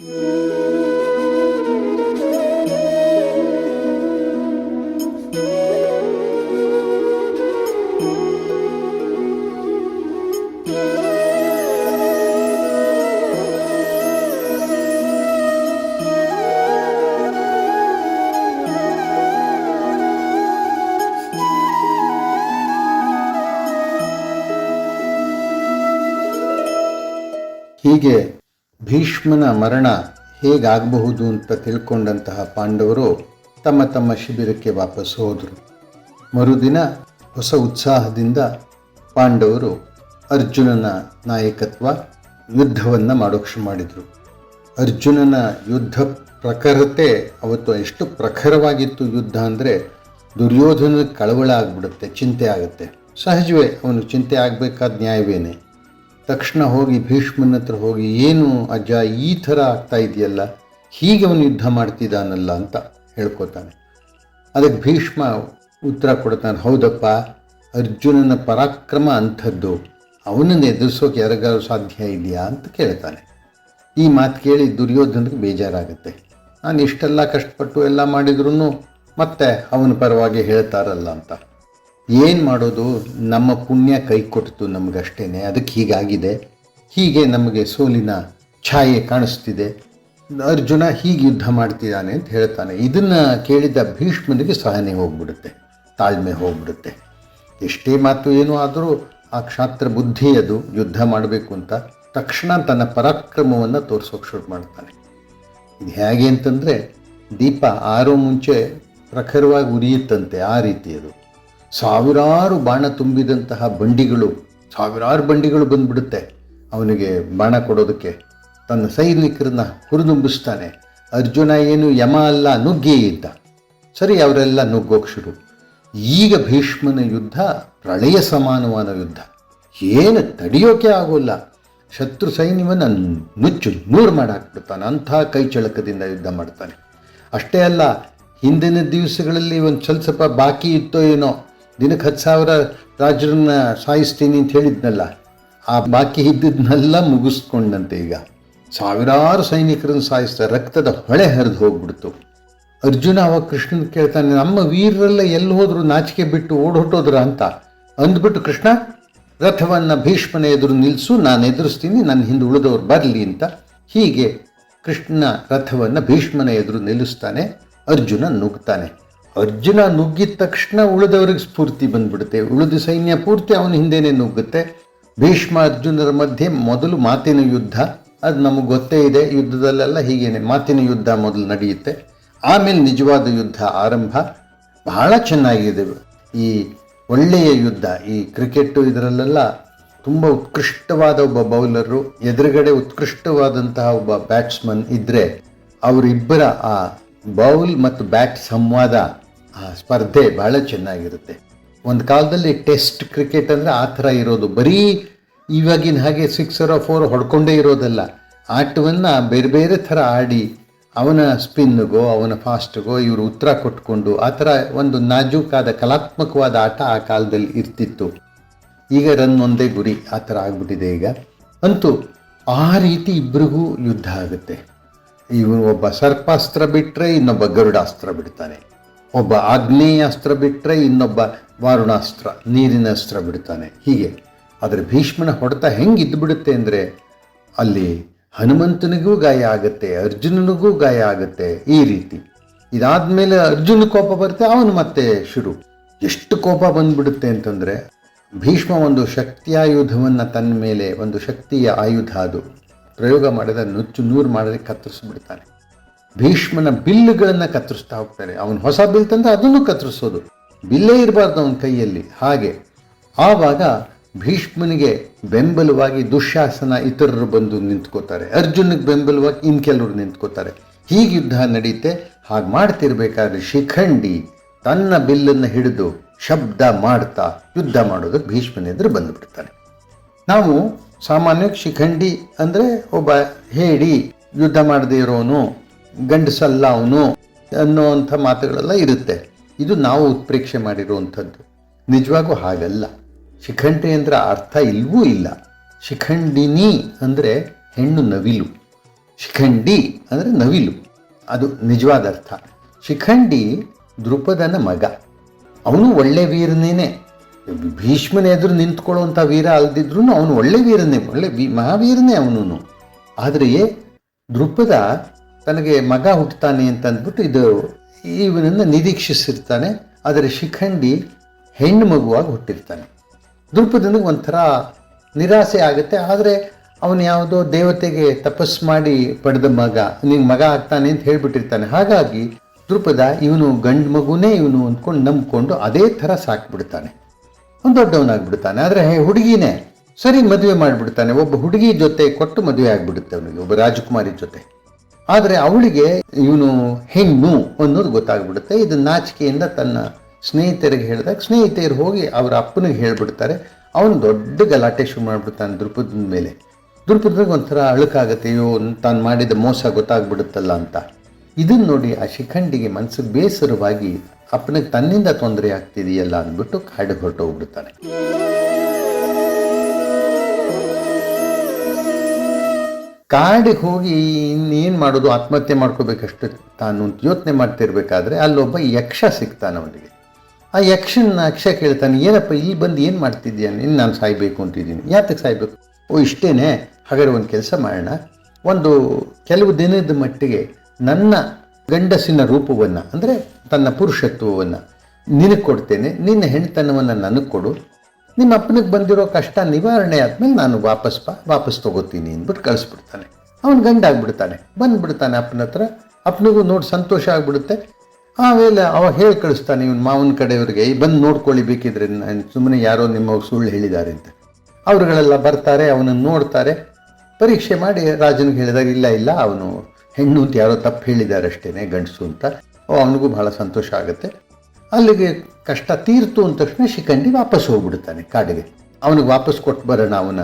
ಹೀಗೆ ಭೀಷ್ಮನ ಮರಣ ಹೇಗಾಗಬಹುದು ಅಂತ ತಿಳ್ಕೊಂಡಂತಹ ಪಾಂಡವರು ತಮ್ಮ ತಮ್ಮ ಶಿಬಿರಕ್ಕೆ ವಾಪಸ್ ಹೋದರು. ಮರುದಿನ ಹೊಸ ಉತ್ಸಾಹದಿಂದ ಪಾಂಡವರು ಅರ್ಜುನನ ನಾಯಕತ್ವ ಯುದ್ಧವನ್ನು ಮಾಡೋಕೆ ಶುರು ಮಾಡಿದರು. ಅರ್ಜುನನ ಯುದ್ಧ ಪ್ರಖರತೆ ಅವತ್ತು ಎಷ್ಟು ಪ್ರಖರವಾಗಿತ್ತು ಯುದ್ಧ ಅಂದರೆ ದುರ್ಯೋಧನ ಕಳವಳ ಆಗಿಬಿಡುತ್ತೆ, ಚಿಂತೆ ಆಗುತ್ತೆ. ಸಹಜವೇ ಅವನು ಚಿಂತೆ ಆಗಬೇಕಾದ ನ್ಯಾಯವೇನೆ. ತಕ್ಷಣ ಹೋಗಿ ಭೀಷ್ಮನ ಹತ್ರ ಹೋಗಿ, ಏನು ಅಜ್ಜ, ಈ ಥರ ಆಗ್ತಾ ಇದೆಯಲ್ಲ? ಹೀಗೆ ಅವನು ಯುದ್ಧ ಮಾಡ್ತಿದ್ದಾನಲ್ಲ ಅಂತ ಹೇಳ್ಕೊತಾನೆ. ಅದಕ್ಕೆ ಭೀಷ್ಮ ಉತ್ತರ ಕೊಡ್ತಾನೆ, ಹೌದಪ್ಪ, ಅರ್ಜುನನ ಪರಾಕ್ರಮ ಅಂಥದ್ದು, ಅವನನ್ನು ಎದುರಿಸೋಕೆ ಯಾರಿಗಾರು ಸಾಧ್ಯ ಇದೆಯಾ? ಅಂತ ಕೇಳ್ತಾನೆ. ಈ ಮಾತು ಕೇಳಿ ದುರ್ಯೋಧನಕ್ಕೆ ಬೇಜಾರಾಗುತ್ತೆ. ನಾನು ಇಷ್ಟೆಲ್ಲ ಕಷ್ಟಪಟ್ಟು ಎಲ್ಲ ಮಾಡಿದ್ರೂ ಮತ್ತೆ ಅವನ ಪರವಾಗಿ ಹೇಳ್ತಾರಲ್ಲ ಅಂತ. ಏನು ಮಾಡೋದು? ನಮ್ಮ ಪುಣ್ಯ ಕೈ ಕೊಡ್ತು ನಮಗಷ್ಟೇ ಅದಕ್ಕೆ ಹೀಗಾಗಿದೆ. ಹೀಗೆ ನಮಗೆ ಸೋಲಿನ ಛಾಯೆ ಕಾಣಿಸ್ತಿದೆ. ಅರ್ಜುನ ಹೀಗೆ ಯುದ್ಧ ಮಾಡ್ತಿದ್ದಾನೆ ಅಂತ ಹೇಳ್ತಾನೆ. ಇದನ್ನು ಕೇಳಿದ ಭೀಷ್ಮನಿಗೆ ಸಹನೆ ಹೋಗ್ಬಿಡುತ್ತೆ. ತಾಳ್ಮೆ ಹೋಗ್ಬಿಡುತ್ತೆ. ಎಷ್ಟೇ ಮಾತು ಏನೂ ಆದರೂ ಆ ಕ್ಷಾತ್ರ ಬುದ್ಧಿ ಅದು. ಯುದ್ಧ ಮಾಡಬೇಕು ಅಂತ. ತಕ್ಷಣ ತನ್ನ ಪರಾಕ್ರಮವನ್ನು ತೋರಿಸೋಕೆ ಶುರು ಮಾಡ್ತಾನೆ. ಇದು ಹೇಗೆ ಅಂತಂದರೆ ದೀಪ ಆರೋ ಮುಂಚೆ ಪ್ರಖರವಾಗಿ ಉರಿಯುತ್ತಂತೆ ಆ ರೀತಿ ಅದು. ಸಾವಿರಾರು ಬಾಣ ತುಂಬಿದಂತಹ ಬಂಡಿಗಳು, ಸಾವಿರಾರು ಬಂಡಿಗಳು ಬಂದ್ಬಿಡುತ್ತೆ. ಅವನಿಗೆ ಬಾಣ ಕೊಡೋದಕ್ಕೆ ತನ್ನ ಸೈನಿಕರನ್ನ ಹುರಿದುಂಬಿಸ್ತಾನೆ. ಅರ್ಜುನ ಏನು ಯಮ ಅಲ್ಲ, ನುಗ್ಗಿ ಅಂತ ಸರಿ, ಅವರೆಲ್ಲ ನುಗ್ಗೋಕೆ ಶುರು. ಈಗ ಭೀಷ್ಮನ ಯುದ್ಧ ಪ್ರಳಯ ಸಮಾನವಾದ ಯುದ್ಧ. ಏನು ತಡೆಯೋಕೆ ಆಗೋಲ್ಲ. ಶತ್ರು ಸೈನ್ಯವನ್ನು ನುಚ್ಚು ನೂರು ಮಾಡಾಕ್ಬಿಡ್ತಾನೆ, ಅಂಥ ಕೈಚಳಕದಿಂದ ಯುದ್ಧ ಮಾಡ್ತಾನೆ. ಅಷ್ಟೇ ಅಲ್ಲ, ಹಿಂದಿನ ದಿವಸಗಳಲ್ಲಿ ಒಂದು ಸ್ವಲ್ಪ ಬಾಕಿ ಇತ್ತೋ ಏನೋ ದಿನಕ್ಕೆ ಹತ್ತು ಸಾವಿರ ರಾಜರನ್ನ ಸಾಯಿಸ್ತೀನಿ ಅಂತ ಹೇಳಿದ್ನಲ್ಲ, ಆ ಬಾಕಿ ಇದ್ದದನ್ನೆಲ್ಲ ಮುಗಿಸ್ಕೊಂಡಂತೆ ಈಗ. ಸಾವಿರಾರು ಸೈನಿಕರನ್ನು ಸಾಯಿಸ್ತಾ ರಕ್ತದ ಹೊಳೆ ಹರಿದು ಹೋಗ್ಬಿಡ್ತು. ಅರ್ಜುನ ಅವಾಗ ಕೃಷ್ಣನ ಕೇಳ್ತಾನೆ, ನಮ್ಮ ವೀರರೆಲ್ಲ ಎಲ್ಲಿ ಹೋದ್ರು ನಾಚಿಕೆ ಬಿಟ್ಟು ಓಡೋಟೋದ್ರ ಅಂತ. ಅಂದ್ಬಿಟ್ಟು, ಕೃಷ್ಣ, ರಥವನ್ನು ಭೀಷ್ಮನ ಎದುರು ನಿಲ್ಲಿಸು ನಾನು ಎದುರಿಸ್ತೀನಿ, ನನ್ನ ಹಿಂದೆ ಉಳಿದವ್ರು ಬರಲಿ ಅಂತ. ಹೀಗೆ ಕೃಷ್ಣ ರಥವನ್ನು ಭೀಷ್ಮನ ಎದುರು ನಿಲ್ಲಿಸ್ತಾನೆ ಅರ್ಜುನ ನುಗ್ತಾನೆ ಅರ್ಜುನ ನುಗ್ಗಿದ ತಕ್ಷಣ ಉಳಿದವ್ರಿಗೆ ಸ್ಫೂರ್ತಿ ಬಂದ್ಬಿಡುತ್ತೆ. ಉಳಿದ ಸೈನ್ಯ ಪೂರ್ತಿ ಅವನ ಹಿಂದೆನೇ ನುಗ್ಗುತ್ತೆ. ಭೀಷ್ಮ ಅರ್ಜುನರ ಮಧ್ಯೆ ಮೊದಲು ಮಾತಿನ ಯುದ್ಧ. ಅದು ನಮಗೆ ಗೊತ್ತೇ ಇದೆ, ಯುದ್ಧದಲ್ಲೆಲ್ಲ ಹೀಗೇನೆ ಮಾತಿನ ಯುದ್ಧ ಮೊದಲು ನಡೆಯುತ್ತೆ. ಆಮೇಲೆ ನಿಜವಾದ ಯುದ್ಧ ಆರಂಭ. ಬಹಳ ಚೆನ್ನಾಗಿದೆ ಈ ಒಳ್ಳೆಯ ಯುದ್ಧ. ಈ ಕ್ರಿಕೆಟ್ ಇದರಲ್ಲೆಲ್ಲ ತುಂಬ ಉತ್ಕೃಷ್ಟವಾದ ಒಬ್ಬ ಬೌಲರು, ಎದುರುಗಡೆ ಉತ್ಕೃಷ್ಟವಾದಂತಹ ಒಬ್ಬ ಬ್ಯಾಟ್ಸ್ಮನ್ ಇದ್ದರೆ ಅವರಿಬ್ಬರ ಆ ಬೌಲ್ ಮತ್ತು ಬ್ಯಾಟ್ ಸಂವಾದ ಆ ಸ್ಪರ್ಧೆ ಬಹಳ ಚೆನ್ನಾಗಿರುತ್ತೆ. ಒಂದು ಕಾಲದಲ್ಲಿ ಟೆಸ್ಟ್ ಕ್ರಿಕೆಟ್ ಅಂದರೆ ಆ ಥರ ಇರೋದು. ಬರೀ ಇವಾಗಿನ ಹಾಗೆ ಸಿಕ್ಸರ್ ಫೋರ್ ಹೊಡ್ಕೊಂಡೇ ಇರೋದಲ್ಲ. ಆಟವನ್ನು ಬೇರೆ ಬೇರೆ ಥರ ಆಡಿ, ಅವನ ಸ್ಪಿನ್ನಿಗೋ ಅವನ ಫಾಸ್ಟ್ಗೋ ಇವರು ಉತ್ತರ ಕೊಟ್ಕೊಂಡು ಆ ಥರ ಒಂದು ನಾಜೂಕಾದ ಕಲಾತ್ಮಕವಾದ ಆಟ ಆ ಕಾಲದಲ್ಲಿ ಇರ್ತಿತ್ತು. ಈಗ ರನ್ ಒಂದೇ ಗುರಿ ಆ ಥರ ಆಗ್ಬಿಟ್ಟಿದೆ ಈಗ. ಅಂತೂ ಆ ರೀತಿ ಇಬ್ಬರಿಗೂ ಯುದ್ಧ ಆಗುತ್ತೆ. ಇವನು ಒಬ್ಬ ಸರ್ಪಾಸ್ತ್ರ ಬಿಟ್ಟರೆ ಇನ್ನೊಬ್ಬ ಗರುಡಾಸ್ತ್ರ ಬಿಡ್ತಾನೆ. ಒಬ್ಬ ಆಗ್ನೇಯಾಸ್ತ್ರ ಬಿಟ್ಟರೆ ಇನ್ನೊಬ್ಬ ವಾರುಣಾಸ್ತ್ರ, ನೀರಿನ ಅಸ್ತ್ರ ಬಿಡ್ತಾನೆ. ಹೀಗೆ ಆದರೆ ಭೀಷ್ಮನ ಹೊಡೆತ ಹೆಂಗೆ ಇದ್ದುಬಿಡುತ್ತೆ ಅಂದರೆ ಅಲ್ಲಿ ಹನುಮಂತನಿಗೂ ಗಾಯ ಆಗುತ್ತೆ, ಅರ್ಜುನನಿಗೂ ಗಾಯ ಆಗುತ್ತೆ ಈ ರೀತಿ. ಇದಾದ್ಮೇಲೆ ಅರ್ಜುನ ಕೋಪ ಬರುತ್ತೆ, ಅವನು ಮತ್ತೆ ಶುರು. ಎಷ್ಟು ಕೋಪ ಬಂದ್ಬಿಡುತ್ತೆ ಅಂತಂದರೆ ಭೀಷ್ಮ ಒಂದು ಶಕ್ತಿಯಾಯುಧವನ್ನು ತನ್ನ ಮೇಲೆ ಒಂದು ಶಕ್ತಿಯ ಆಯುಧ ಅದು. ಪ್ರಯೋಗ ಮಾಡಿದ ನುಚ್ಚು ನೂರು ಮಾಡಿದ್ರೆ ಕತ್ತರಿಸ್ಬಿಡ್ತಾನೆ. ಭೀಷ್ಮನ ಬಿಲ್ಲುಗಳನ್ನು ಕತ್ತರಿಸ್ತಾ ಹೋಗ್ತಾರೆ. ಅವನು ಹೊಸ ಬಿಲ್ ತಂದು ಅದನ್ನು ಕತ್ತರಿಸೋದು. ಬಿಲ್ಲೇ ಇರಬಾರ್ದು ಅವನ ಕೈಯಲ್ಲಿ. ಹಾಗೆ ಆವಾಗ ಭೀಷ್ಮನಿಗೆ ಬೆಂಬಲವಾಗಿ ದುಶ್ಯಾಸನ ಇತರರು ಬಂದು ನಿಂತ್ಕೋತಾರೆ. ಅರ್ಜುನಿಗೆ ಬೆಂಬಲವಾಗಿ ಇನ್ ಕೆಲವರು ನಿಂತ್ಕೋತಾರೆ. ಹೀಗೆ ಯುದ್ಧ ನಡೆಯುತ್ತೆ ಹಾಗೆ ಮಾಡ್ತಿರ್ಬೇಕಾದ್ರೆ ಶಿಖಂಡಿ ತನ್ನ ಬಿಲ್ಲನ್ನು ಹಿಡಿದು ಶಬ್ದ ಮಾಡ್ತಾ ಯುದ್ಧ ಮಾಡೋದಕ್ಕೆ ಭೀಷ್ಮನ ಎದುರು ಬಂದುಬಿಡ್ತಾನೆ ನಾವು ಸಾಮಾನ್ಯವಾಗಿ ಶಿಖಂಡಿ ಅಂದರೆ ಒಬ್ಬ ಹೇಳಿ ಯುದ್ಧ ಮಾಡದೇ ಇರೋನು. ಗಂಡಸಲ್ಲ ಅವನು ಅನ್ನೋವಂಥ ಮಾತುಗಳೆಲ್ಲ ಇರುತ್ತೆ. ಇದು ನಾವು ಉತ್ಪ್ರೇಕ್ಷೆ ಮಾಡಿರುವಂಥದ್ದು. ನಿಜವಾಗೂ ಹಾಗಲ್ಲ. ಶಿಖಂಡಿ ಅಂದರೆ ಅರ್ಥ ಇಲ್ವೂ ಇಲ್ಲ. ಶಿಖಂಡಿನಿ ಅಂದರೆ ಹೆಣ್ಣು ನವಿಲು. ಶಿಖಂಡಿ ಅಂದರೆ ನವಿಲು. ಅದು ನಿಜವಾದ ಅರ್ಥ. ಶಿಖಂಡಿ ದೃಪದನ ಮಗ. ಅವನು ಒಳ್ಳೆ ವೀರನೇನೆ. ಭೀಷ್ಮನ ಎದುರು ನಿಂತ್ಕೊಳ್ಳುವಂಥ ವೀರ ಅಲ್ದಿದ್ರೂ ಅವನು ಒಳ್ಳೆ ವೀರನೇ, ಒಳ್ಳೆ ಮಹಾವೀರನೇ ಅವನು ಆದರೆ ದೃಪದ ತನಗೆ ಮಗ ಹುಟ್ಟುತ್ತಾನೆ ಅಂತ ಅಂದ್ಬಿಟ್ಟು ಇದು ಇವನನ್ನು ನಿರೀಕ್ಷಿಸಿರ್ತಾನೆ. ಆದರೆ ಶಿಖಂಡಿ ಹೆಣ್ಣು ಮಗುವಾಗಿ ಹುಟ್ಟಿರ್ತಾನೆ. ದುರ್ಪದನಿಗೆ ಒಂಥರ ನಿರಾಸೆ ಆಗುತ್ತೆ. ಆದರೆ ಅವನು ಯಾವುದೋ ದೇವತೆಗೆ ತಪಸ್ ಮಾಡಿ ಪಡೆದ ಮಗ ನಿಂಗೆ ಮಗ ಆಗ್ತಾನೆ ಅಂತ ಹೇಳಿಬಿಟ್ಟಿರ್ತಾನೆ. ಹಾಗಾಗಿ ದೃಪದ ಇವನು ಗಂಡು ಮಗುನೇ ಇವನು ಅಂದ್ಕೊಂಡು ನಂಬ್ಕೊಂಡು ಅದೇ ಥರ ಸಾಕ್ಬಿಡ್ತಾನೆ. ಅವ್ನು ದೊಡ್ಡವನಾಗ್ಬಿಡ್ತಾನೆ. ಆದರೆ ಹೇ ಹುಡುಗಿನೇ ಸರಿ ಮದುವೆ ಮಾಡಿಬಿಡ್ತಾನೆ. ಒಬ್ಬ ಹುಡುಗಿ ಜೊತೆ ಕೊಟ್ಟು ಮದುವೆ ಆಗಿಬಿಡುತ್ತೆ ಅವನಿಗೆ, ಒಬ್ಬ ರಾಜಕುಮಾರಿ ಜೊತೆ. ಆದರೆ ಅವಳಿಗೆ ಇವನು ಹೆಣ್ಣು ಅನ್ನೋದು ಗೊತ್ತಾಗ್ಬಿಡುತ್ತೆ. ಇದು ನಾಚಿಕೆಯಿಂದ ತನ್ನ ಸ್ನೇಹಿತರಿಗೆ ಹೇಳಿದಾಗ ಸ್ನೇಹಿತೆಯರು ಹೋಗಿ ಅವರ ಅಪ್ಪನಿಗೆ ಹೇಳ್ಬಿಡ್ತಾರೆ. ಅವನು ದೊಡ್ಡ ಗಲಾಟೆ ಶುರು ಮಾಡಿಬಿಡ್ತಾನೆ ದುರ್ಪದ ಮೇಲೆ. ದೃಪದನಿಗೆ ಒಂಥರ ಅಳುಕಾಗತ್ತೆ, ಅಯ್ಯೋ, ತಾನು ಮಾಡಿದ ಮೋಸ ಗೊತ್ತಾಗ್ಬಿಡುತ್ತಲ್ಲ ಅಂತ. ಇದನ್ನು ನೋಡಿ ಆ ಶಿಖಂಡಿಗೆ ಮನಸ್ಸು ಬೇಸರವಾಗಿ, ಅಪ್ಪನಿಗೆ ತನ್ನಿಂದ ತೊಂದರೆ ಆಗ್ತಿದೆಯಲ್ಲ ಅಂದ್ಬಿಟ್ಟು ಕಾಡಿಗೆ ಹೊರಟೋಗ್ಬಿಡ್ತಾನೆ. ಕಾಡಿಗೆ ಹೋಗಿ ಇನ್ನೇನು ಮಾಡೋದು, ಆತ್ಮಹತ್ಯೆ ಮಾಡ್ಕೋಬೇಕಷ್ಟು ತಾನು ಅಂತ ಯೋಚನೆ ಮಾಡ್ತಿರ್ಬೇಕಾದ್ರೆ ಅಲ್ಲೊಬ್ಬ ಯಕ್ಷ ಸಿಗ್ತಾನೆ ಅವನಿಗೆ. ಆ ಯಕ್ಷನ ಯಕ್ಷ ಕೇಳ್ತಾನೆ, ಏನಪ್ಪ, ಇಲ್ಲಿ ಬಂದು ಏನು ಮಾಡ್ತಿದ್ಯಾ ಇನ್ನು ನಾನು ಸಾಯ್ಬೇಕು ಅಂತಿದ್ದೀನಿ. ಯಾತಕ್ಕೆ ಸಾಯ್ಬೇಕು? ಓ, ಇಷ್ಟೇನೆ. ಹಾಗಾದ್ರೆ ಒಂದು ಕೆಲಸ ಮಾಡೋಣ. ಒಂದು ಕೆಲವು ದಿನದ ಮಟ್ಟಿಗೆ ನನ್ನ ಗಂಡಸಿನ ರೂಪವನ್ನು, ಅಂದರೆ ತನ್ನ ಪುರುಷತ್ವವನ್ನು ನಿನಗೆ ಕೊಡ್ತೇನೆ. ನಿನ್ನ ಹೆಣ್ತನವನ್ನು ನನಗೆ ಕೊಡು. ನಿಮ್ಮ ಅಪ್ಪನಿಗೆ ಬಂದಿರೋ ಕಷ್ಟ ನಿವಾರಣೆ ಆದಮೇಲೆ ನಾನು ವಾಪಸ್ ಬಾ, ವಾಪಸ್ ತಗೋತೀನಿ ಅಂದ್ಬಿಟ್ಟು ಕಳಿಸ್ಬಿಡ್ತಾನೆ. ಅವನು ಗಂಡಾಗ್ಬಿಡ್ತಾನೆ ಬಂದ್ಬಿಡ್ತಾನೆ ಅಪ್ಪನ ಹತ್ರ. ಅಪ್ಪನಿಗೂ ನೋಡಿ ಸಂತೋಷ ಆಗ್ಬಿಡುತ್ತೆ. ಆಮೇಲೆ ಅವ ಹೇಳಿ ಕಳಿಸ್ತಾನೆ ಇವನು ಮಾವನ ಕಡೆಯವ್ರಿಗೆ ಬಂದು ನೋಡ್ಕೊಳ್ಳಿ ಬೇಕಿದ್ರೆ ಸುಮ್ಮನೆ ಯಾರೋ ನಿಮ್ಮ ಸುಳ್ಳು ಹೇಳಿದ್ದಾರೆ ಅಂತ. ಅವರುಗಳೆಲ್ಲ ಬರ್ತಾರೆ, ಅವನನ್ನು ನೋಡ್ತಾರೆ. ಪರೀಕ್ಷೆ ಮಾಡಿ ರಾಜನಿಗೆ ಹೇಳಿದಾಗ, ಇಲ್ಲ ಇಲ್ಲ, ಅವನು ಹೆಣ್ಣು ಅಂತ ಯಾರೋ ತಪ್ಪು ಹೇಳಿದ್ದಾರೆ ಅಷ್ಟೇ ಗಂಡಸು ಅಂತ. ಅವನಿಗೂ ಬಹಳ ಸಂತೋಷ ಆಗುತ್ತೆ. ಅಲ್ಲಿಗೆ ಕಷ್ಟ ತೀರ್ತು ಅಂದ ತಕ್ಷಣ ಶಿಖಂಡಿ ವಾಪಸ್ ಹೋಗ್ಬಿಡ್ತಾನೆ ಕಾಡಿಗೆ. ಅವನಿಗೆ ವಾಪಸ್ ಕೊಟ್ಟು ಬರೋಣ ಅವನ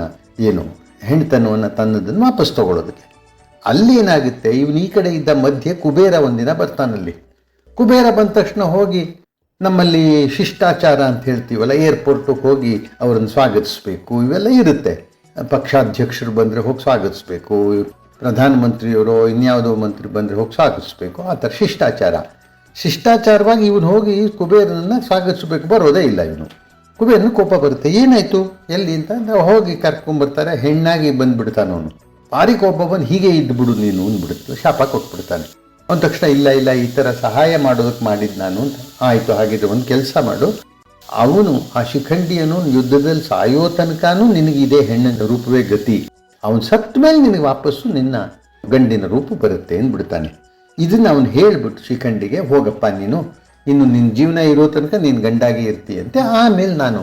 ಏನು ಹೆಣ್ತನವನ್ನು ತನ್ನದನ್ನು ವಾಪಸ್ ತಗೊಳ್ಳೋದಕ್ಕೆ. ಅಲ್ಲಿ ಏನಾಗುತ್ತೆ? ಇವನು ಈ ಕಡೆ ಇದ್ದ ಮಧ್ಯೆ ಕುಬೇರ ಒಂದಿನ ಬರ್ತಾನಲ್ಲಿ. ಕುಬೇರ ಬಂದ ತಕ್ಷಣ ಹೋಗಿ ನಮ್ಮಲ್ಲಿ ಶಿಷ್ಟಾಚಾರ ಅಂತ ಹೇಳ್ತೀವಲ್ಲ, ಏರ್ಪೋರ್ಟಿಗೆ ಹೋಗಿ ಅವರನ್ನು ಸ್ವಾಗತಿಸ್ಬೇಕು, ಇವೆಲ್ಲ ಇರುತ್ತೆ. ಪಕ್ಷಾಧ್ಯಕ್ಷರು ಬಂದರೆ ಹೋಗಿ ಸ್ವಾಗತಿಸ್ಬೇಕು, ಪ್ರಧಾನಮಂತ್ರಿಯವರು ಇನ್ಯಾವುದೋ ಮಂತ್ರಿ ಬಂದರೆ ಹೋಗಿ ಸ್ವಾಗತಿಸ್ಬೇಕು, ಆ ಥರ ಶಿಷ್ಟಾಚಾರ. ಶಿಷ್ಟಾಚಾರವಾಗಿ ಇವನು ಹೋಗಿ ಕುಬೇರನನ್ನು ಸ್ವಾಗತಿಸಬೇಕು. ಬರೋದೇ ಇಲ್ಲ ಇವನು. ಕುಬೇರನ ಕೋಪ ಬರುತ್ತೆ. ಏನಾಯಿತು? ಎಲ್ಲಿ ಅಂತ ನಾವು ಹೋಗಿ ಕರ್ಕೊಂಡ್ಬರ್ತಾರೆ ಹೆಣ್ಣಾಗಿ ಬಂದ್ಬಿಡ್ತಾನ ಅವನು. ಭಾರಿ ಕೋಪ ಬಂದು ಹೀಗೆ ಇದ್ಬಿಡು ನೀನು ಅಂದ್ಬಿಡುತ್ತೆ. ಶಾಪ ಕೊಟ್ಬಿಡ್ತಾನೆ. ಅವನ ತಕ್ಷಣ ಇಲ್ಲ ಇಲ್ಲ, ಈ ಥರ ಸಹಾಯ ಮಾಡೋದಕ್ಕೆ ಮಾಡಿದ್ದು ನಾನು ಅಂತ. ಆಯಿತು, ಹಾಗಿದ್ರೆ ಒಂದು ಕೆಲಸ ಮಾಡು. ಅವನು, ಆ ಶಿಖಂಡಿಯನು ಯುದ್ಧದಲ್ಲಿ ಸಾಯೋ ತನಕನೂ ನಿನಗಿದೆ ಹೆಣ್ಣಿನ ರೂಪವೇ ಗತಿ. ಅವನು ಸತ್ತ ಮೇಲೆ ನಿನಗೆ ವಾಪಸ್ಸು ನಿನ್ನ ಗಂಡಿನ ರೂಪ ಬರುತ್ತೆ ಅಂದ್ಬಿಡ್ತಾನೆ. ಇದನ್ನು ಅವನು ಹೇಳ್ಬಿಟ್ಟು ಶ್ರೀಖಂಡಿಗೆ, ಹೋಗಪ್ಪ ನೀನು, ಇನ್ನು ನಿನ್ನ ಜೀವನ ಇರೋ ತನಕ ನೀನು ಗಂಡಾಗಿ ಇರ್ತೀಯಂತೆ, ಆಮೇಲೆ ನಾನು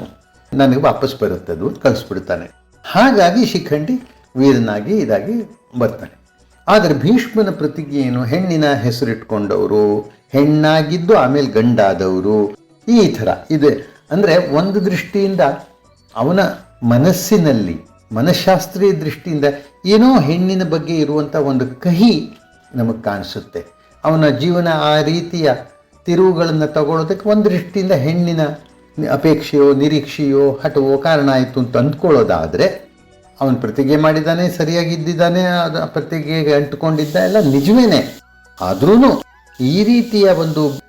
ನನಗೆ ವಾಪಸ್ ಬರುತ್ತೆ ಅದು ಕಳಿಸ್ಬಿಡ್ತಾನೆ. ಹಾಗಾಗಿ ಶಿಖಂಡಿ ವೀರನಾಗಿ ಇದಾಗಿ ಬರ್ತಾನೆ. ಆದರೆ ಭೀಷ್ಮನ ಪ್ರತಿಜ್ಞೆ ಏನು? ಹೆಣ್ಣಿನ ಹೆಸರಿಟ್ಕೊಂಡವರು, ಹೆಣ್ಣಾಗಿದ್ದು ಆಮೇಲೆ ಗಂಡಾದವರು, ಈ ಥರ ಇದೆ. ಅಂದರೆ ಒಂದು ದೃಷ್ಟಿಯಿಂದ ಅವನ ಮನಸ್ಸಿನಲ್ಲಿ, ಮನಃಶಾಸ್ತ್ರೀಯ ದೃಷ್ಟಿಯಿಂದ ಏನೋ ಹೆಣ್ಣಿನ ಬಗ್ಗೆ ಇರುವಂಥ ಒಂದು ಕಹಿ ನಮಗೆ ಕಾಣಿಸುತ್ತೆ. ಅವನ ಜೀವನ ಆ ರೀತಿಯ ತಿರುವುಗಳನ್ನು ತಗೊಳ್ಳೋದಕ್ಕೆ ಒಂದು ದೃಷ್ಟಿಯಿಂದ ಹೆಣ್ಣಿನ ಅಪೇಕ್ಷೆಯೋ, ನಿರೀಕ್ಷೆಯೋ, ಹಠವೋ ಕಾರಣ ಆಯಿತು ಅಂತ ಅಂದ್ಕೊಳ್ಳೋದಾದರೆ, ಅವನು ಪ್ರತಿಜ್ಞೆ ಮಾಡಿದ್ದಾನೆ ಸರಿಯಾಗಿದ್ದಿದ್ದಾನೆ ಅದು ಪ್ರತಿಜ್ಞೆಗೆ ಅಂಟುಕೊಂಡಿದ್ದ ಎಲ್ಲ ನಿಜವೇನೆ. ಆದ್ರೂ ಈ ರೀತಿಯ ಒಂದು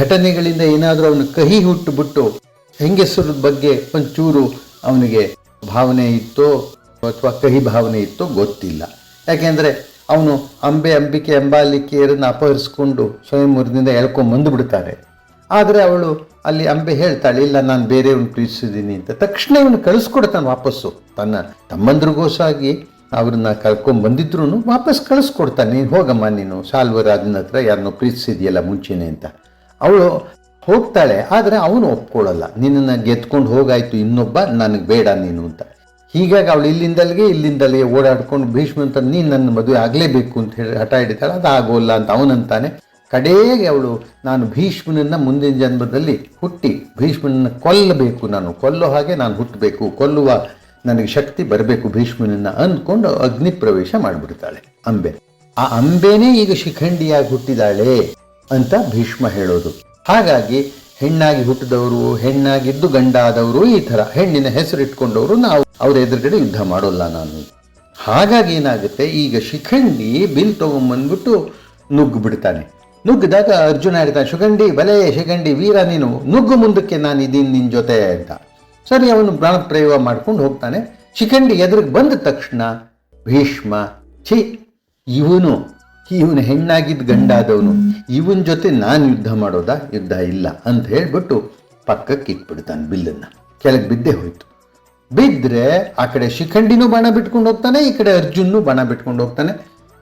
ಘಟನೆಗಳಿಂದ ಏನಾದರೂ ಅವನು ಕಹಿ ಹುಟ್ಟುಬಿಟ್ಟು ಹೆಂಗಸರ ಬಗ್ಗೆ ಒಂಚೂರು ಅವನಿಗೆ ಭಾವನೆ ಇತ್ತೋ ಅಥವಾ ಕಹಿ ಭಾವನೆ ಇತ್ತೋ ಗೊತ್ತಿಲ್ಲ. ಯಾಕೆಂದರೆ ಅವನು ಅಂಬೆ ಅಂಬಿಕೆ ಎಂಬಾಲಿಕೆಯರನ್ನು ಅಪಹರಿಸಿಕೊಂಡು ಸ್ವಯಂವರದಿಂದ ಎಳ್ಕೊಂಡು ಬಂದುಬಿಡ್ತಾರೆ. ಆದರೆ ಅವಳು ಅಲ್ಲಿ ಅಂಬೆ ಹೇಳ್ತಾಳೆ, ಇಲ್ಲ, ನಾನು ಬೇರೆಯವ್ರನ್ನ ಪ್ರೀತಿಸಿದ್ದೀನಿ ಅಂತ. ತಕ್ಷಣ ಇವನು ಕಳಿಸ್ಕೊಡ್ತಾನೆ ವಾಪಸ್ಸು. ತನ್ನ ತಮ್ಮಂದ್ರಿಗೋಸಾಗಿ ಅವ್ರನ್ನ ಕರ್ಕೊಂಡು ಬಂದಿದ್ರು ವಾಪಸ್ ಕಳಿಸ್ಕೊಡ್ತಾನೆ. ನೀನು ಹೋಗಮ್ಮ, ನೀನು ಸಾಲ್ವರಾಜನ ಹತ್ರ ಯಾರನ್ನೋ ಪ್ರೀತಿಸಿದೆಯಲ್ಲ ಮುಂಚೆನೆ ಅಂತ. ಅವಳು ಹೋಗ್ತಾಳೆ, ಆದರೆ ಅವನು ಒಪ್ಕೊಳ್ಳಲ್ಲ. ನಿನ್ನನ್ನು ಗೆದ್ಕೊಂಡು ಹೋಗಾಯ್ತು ಇನ್ನೊಬ್ಬ, ನನಗೆ ಬೇಡ ನೀನು ಅಂತ. ಹೀಗಾಗಿ ಅವಳು ಇಲ್ಲಿಂದಲ್ಲಿಗೆ ಇಲ್ಲಿಂದಲ್ಲಿಗೆ ಓಡಾಡ್ಕೊಂಡು ಭೀಷ್ಮಂತ ನೀನು ನನ್ನ ಮದುವೆ ಆಗಲೇಬೇಕು ಅಂತ ಹೇಳಿ ಹಠ ಹಿಡಿತಾಳೆ. ಅದು ಆಗೋಲ್ಲ ಅಂತ ಅವನಂತಾನೆ. ಕಡೆಗೆ ಅವಳು, ನಾನು ಭೀಷ್ಮನನ್ನು ಮುಂದಿನ ಜನ್ಮದಲ್ಲಿ ಹುಟ್ಟಿ ಭೀಷ್ಮನನ್ನು ಕೊಲ್ಲಬೇಕು ನಾನು. ಕೊಲ್ಲೋ ಹಾಗೆ ನಾನು ಹುಟ್ಟಬೇಕು. ಕೊಲ್ಲುವ ನನಗೆ ಶಕ್ತಿ ಬರಬೇಕು ಭೀಷ್ಮನನ್ನು ಅಂದ್ಕೊಂಡು ಅಗ್ನಿ ಪ್ರವೇಶ ಮಾಡಿಬಿಡ್ತಾಳೆ ಅಂಬೆ. ಆ ಅಂಬೆನೇ ಈಗ ಶಿಖಂಡಿಯಾಗಿ ಹುಟ್ಟಿದಾಳೆ ಅಂತ ಭೀಷ್ಮ ಹೇಳೋದು. ಹಾಗಾಗಿ ಹೆಣ್ಣಾಗಿ ಹುಟ್ಟಿದವರು, ಹೆಣ್ಣಾಗಿದ್ದು ಗಂಡಾದವರು, ಈ ಥರ ಹೆಣ್ಣಿನ ಹೆಸರು ಇಟ್ಕೊಂಡವರು ನಾವು ಅವ್ರ ಎದುರುಗಡೆ ಯುದ್ಧ ಮಾಡೋಲ್ಲ ನಾನು. ಹಾಗಾಗಿ ಏನಾಗುತ್ತೆ, ಈಗ ಶಿಖಂಡಿ ಬಿಲ್ ತಗೊಂಬಂದ್ಬಿಟ್ಟು ನುಗ್ಗು ಬಿಡ್ತಾನೆ ನುಗ್ಗಿದಾಗ ಅರ್ಜುನ ಹೇಳ್ತಾನೆ ಶಿಖಂಡಿ, ಬಲೆ, ಶಿಖಂಡಿ, ವೀರ ನೀನು, ನುಗ್ಗು ಮುಂದಕ್ಕೆ ನಾನು ಇದೀನಿ ನಿನ್ನ ಜೊತೆ ಅಂತ. ಸರಿ, ಅವನು ಪ್ರಾಣ ಪ್ರಯೋಗ ಮಾಡ್ಕೊಂಡು ಹೋಗ್ತಾನೆ. ಶಿಖಂಡಿ ಎದುರಿಗೆ ಬಂದ ತಕ್ಷಣ ಭೀಷ್ಮ, ಛಿ, ಇವನು ಇವನು ಹೆಣ್ಣಾಗಿದ್ದ ಗಂಡಾದವನು, ಇವನ ಜೊತೆ ನಾನು ಯುದ್ಧ ಮಾಡೋದಾ? ಯುದ್ಧ ಇಲ್ಲ ಅಂತ ಹೇಳ್ಬಿಟ್ಟು ಪಕ್ಕಕ್ಕೆ ಇಟ್ಬಿಡ್ತಾನೆ ಬಿಲ್ಲನ್ನು. ಕೆಳಗೆ ಬಿದ್ದೇ ಹೋಯ್ತು. ಬಿದ್ದರೆ ಆ ಕಡೆ ಶಿಖಂಡಿನೂ ಬಾಣ ಬಿಟ್ಕೊಂಡು ಹೋಗ್ತಾನೆ, ಈ ಕಡೆ ಅರ್ಜುನ್ನು ಬಾಣ ಬಿಟ್ಕೊಂಡು ಹೋಗ್ತಾನೆ.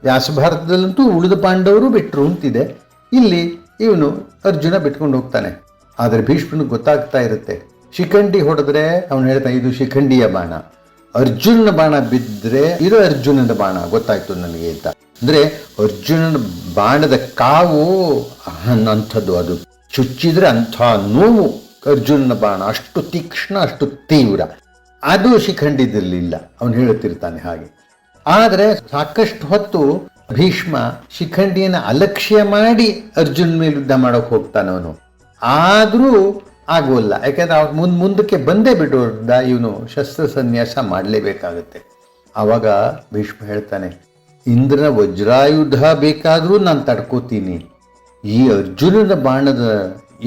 ವ್ಯಾಸ ಭಾರತದಲ್ಲಂತೂ ಉಳಿದ ಪಾಂಡವರು ಬಿಟ್ಟರು ಅಂತಿದೆ. ಇಲ್ಲಿ ಇವನು ಅರ್ಜುನ ಬಿಟ್ಕೊಂಡು ಹೋಗ್ತಾನೆ. ಆದರೆ ಭೀಷ್ಮನಿಗೆ ಗೊತ್ತಾಗ್ತಾ ಇರುತ್ತೆ. ಶಿಖಂಡಿ ಹೊಡೆದ್ರೆ, ಅವನು ಹೇಳ್ತಾನೆ, ಇದು ಶಿಖಂಡಿಯ ಬಾಣ. ಅರ್ಜುನನ ಬಾಣ ಬಿದ್ದರೆ ಇದು ಅರ್ಜುನನ ಬಾಣ ಗೊತ್ತಾಯ್ತು ನನಗೆ ಅಂತ. ಅಂದ್ರೆ ಅರ್ಜುನನ ಬಾಣದ ಕಾವು ಅನ್ನಂಥದ್ದು ಅದು. ಚುಚ್ಚಿದ್ರೆ ಅಂಥ ನೋವು ಅರ್ಜುನನ ಬಾಣ. ಅಷ್ಟು ತೀಕ್ಷ್ಣ, ಅಷ್ಟು ತೀವ್ರ. ಅದು ಶಿಖಂಡಿದಲ್ಲಿಲ್ಲ ಅವನು ಹೇಳುತ್ತಿರ್ತಾನೆ ಹಾಗೆ. ಆದರೆ ಸಾಕಷ್ಟು ಹೊತ್ತು ಭೀಷ್ಮ ಶಿಖಂಡಿಯನ್ನ ಅಲಕ್ಷ್ಯ ಮಾಡಿ ಅರ್ಜುನ್ ಮೇಲೆ ಯುದ್ಧ ಮಾಡೋಕೆ ಹೋಗ್ತಾನವನು. ಆದರೂ ಆಗೋಲ್ಲ ಯಾಕೆಂದ್ರೆ ಅವ್ರು ಮುಂದೆ ಮುಂದಕ್ಕೆ ಬಂದೇ ಬಿಡೋದ್ರಿಂದ ಇವನು ಶಸ್ತ್ರ ಸನ್ಯಾಸ ಮಾಡಲೇಬೇಕಾಗುತ್ತೆ. ಆವಾಗ ಭೀಷ್ಮ ಹೇಳ್ತಾನೆ, ಇಂದ್ರನ ವಜ್ರಾಯುಧ ಬೇಕಾದರೂ ನಾನು ತಡ್ಕೋತೀನಿ. ಈ ಅರ್ಜುನನ ಬಾಣದ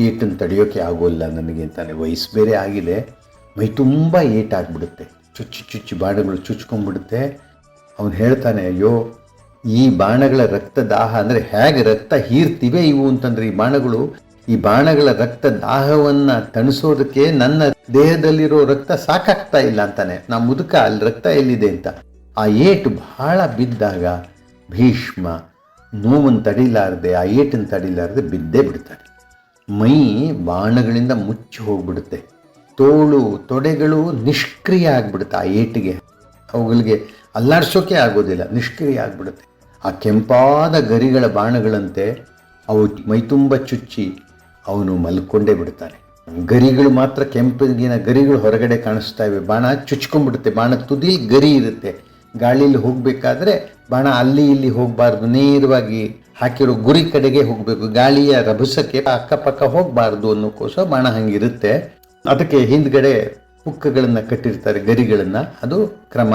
ಏಟನ್ನು ತಡೆಯೋಕೆ ಆಗೋಲ್ಲ ನನಗೆ ಅಂತಾನೆ. ವಯಸ್ಸು ಬೇರೆ ಆಗಿದೆ. ಮೈ ತುಂಬ ಏಟಾಗ್ಬಿಡುತ್ತೆ. ಚುಚ್ಚು ಚುಚ್ಚಿ ಬಾಣಗಳು ಚುಚ್ಕೊಂಡ್ಬಿಡುತ್ತೆ. ಅವನು ಹೇಳ್ತಾನೆ, ಅಯ್ಯೋ, ಈ ಬಾಣಗಳ ರಕ್ತ ದಾಹ ಅಂದರೆ ಹೇಗೆ ರಕ್ತ ಹೀರ್ತಿವೆ ಇವು ಅಂತಂದ್ರೆ ಈ ಬಾಣಗಳು ಈ ಬಾಣಗಳ ರಕ್ತ ದಾಹವನ್ನ ತಣಿಸೋದಕ್ಕೆ ನನ್ನ ದೇಹದಲ್ಲಿರೋ ರಕ್ತ ಸಾಕಾಗ್ತಾ ಇಲ್ಲ ಅಂತಾನೆ. ನಾ ಮುದುಕ, ಅಲ್ಲಿ ರಕ್ತ ಎಲ್ಲಿದೆ ಅಂತ. ಆ ಏಟು ಬಹಳ ಬಿದ್ದಾಗ ಭೀಷ್ಮ ನೋವನ್ನು ತಡಿಲಾರದೆ, ಆ ಏಟನ್ನು ತಡಿಲಾರದೆ ಬಿದ್ದೇ ಬಿಡ್ತಾನೆ. ಮೈ ಬಾಣಗಳಿಂದ ಮುಚ್ಚಿ ಹೋಗ್ಬಿಡುತ್ತೆ. ತೋಳು, ತೊಡೆಗಳು ನಿಷ್ಕ್ರಿಯ ಆಗ್ಬಿಡುತ್ತೆ ಆ ಏಟಿಗೆ. ಅವುಗಳಿಗೆ ಅಲ್ಲಾಡ್ಸೋಕೆ ಆಗೋದಿಲ್ಲ, ನಿಷ್ಕ್ರಿಯ ಆಗ್ಬಿಡುತ್ತೆ. ಆ ಕೆಂಪಾದ ಗರಿಗಳ ಬಾಣಗಳಂತೆ ಅವು ಮೈತುಂಬ ಚುಚ್ಚಿ ಅವನು ಮಲ್ಕೊಂಡೇ ಬಿಡ್ತಾನೆ. ಗರಿಗಳು ಮಾತ್ರ ಕೆಂಪಗಿನ ಗರಿಗಳು ಹೊರಗಡೆ ಕಾಣಿಸ್ತಾ ಇವೆ. ಬಾಣ ಚುಚ್ಕೊಂಡ್ಬಿಡುತ್ತೆ. ಬಾಣ ತುದಿ ಗರಿ ಇರುತ್ತೆ. ಗಾಳಿಯಲ್ಲಿ ಹೋಗಬೇಕಾದ್ರೆ ಬಾಣ ಅಲ್ಲಿ ಇಲ್ಲಿ ಹೋಗಬಾರ್ದು. ನೇರವಾಗಿ ಹಾಕಿರೋ ಗುರಿ ಕಡೆಗೆ ಹೋಗಬೇಕು. ಗಾಳಿಯ ರಭಸಕ್ಕೆ ಅಕ್ಕಪಕ್ಕ ಹೋಗಬಾರ್ದು ಅನ್ನೋಕೋಸ ಬಾಣ ಹಂಗಿರುತ್ತೆ. ಅದಕ್ಕೆ ಹಿಂದ್ಗಡೆ ಹುಕ್ಕಗಳನ್ನು ಕಟ್ಟಿರ್ತಾರೆ, ಗರಿಗಳನ್ನು. ಅದು ಕ್ರಮ.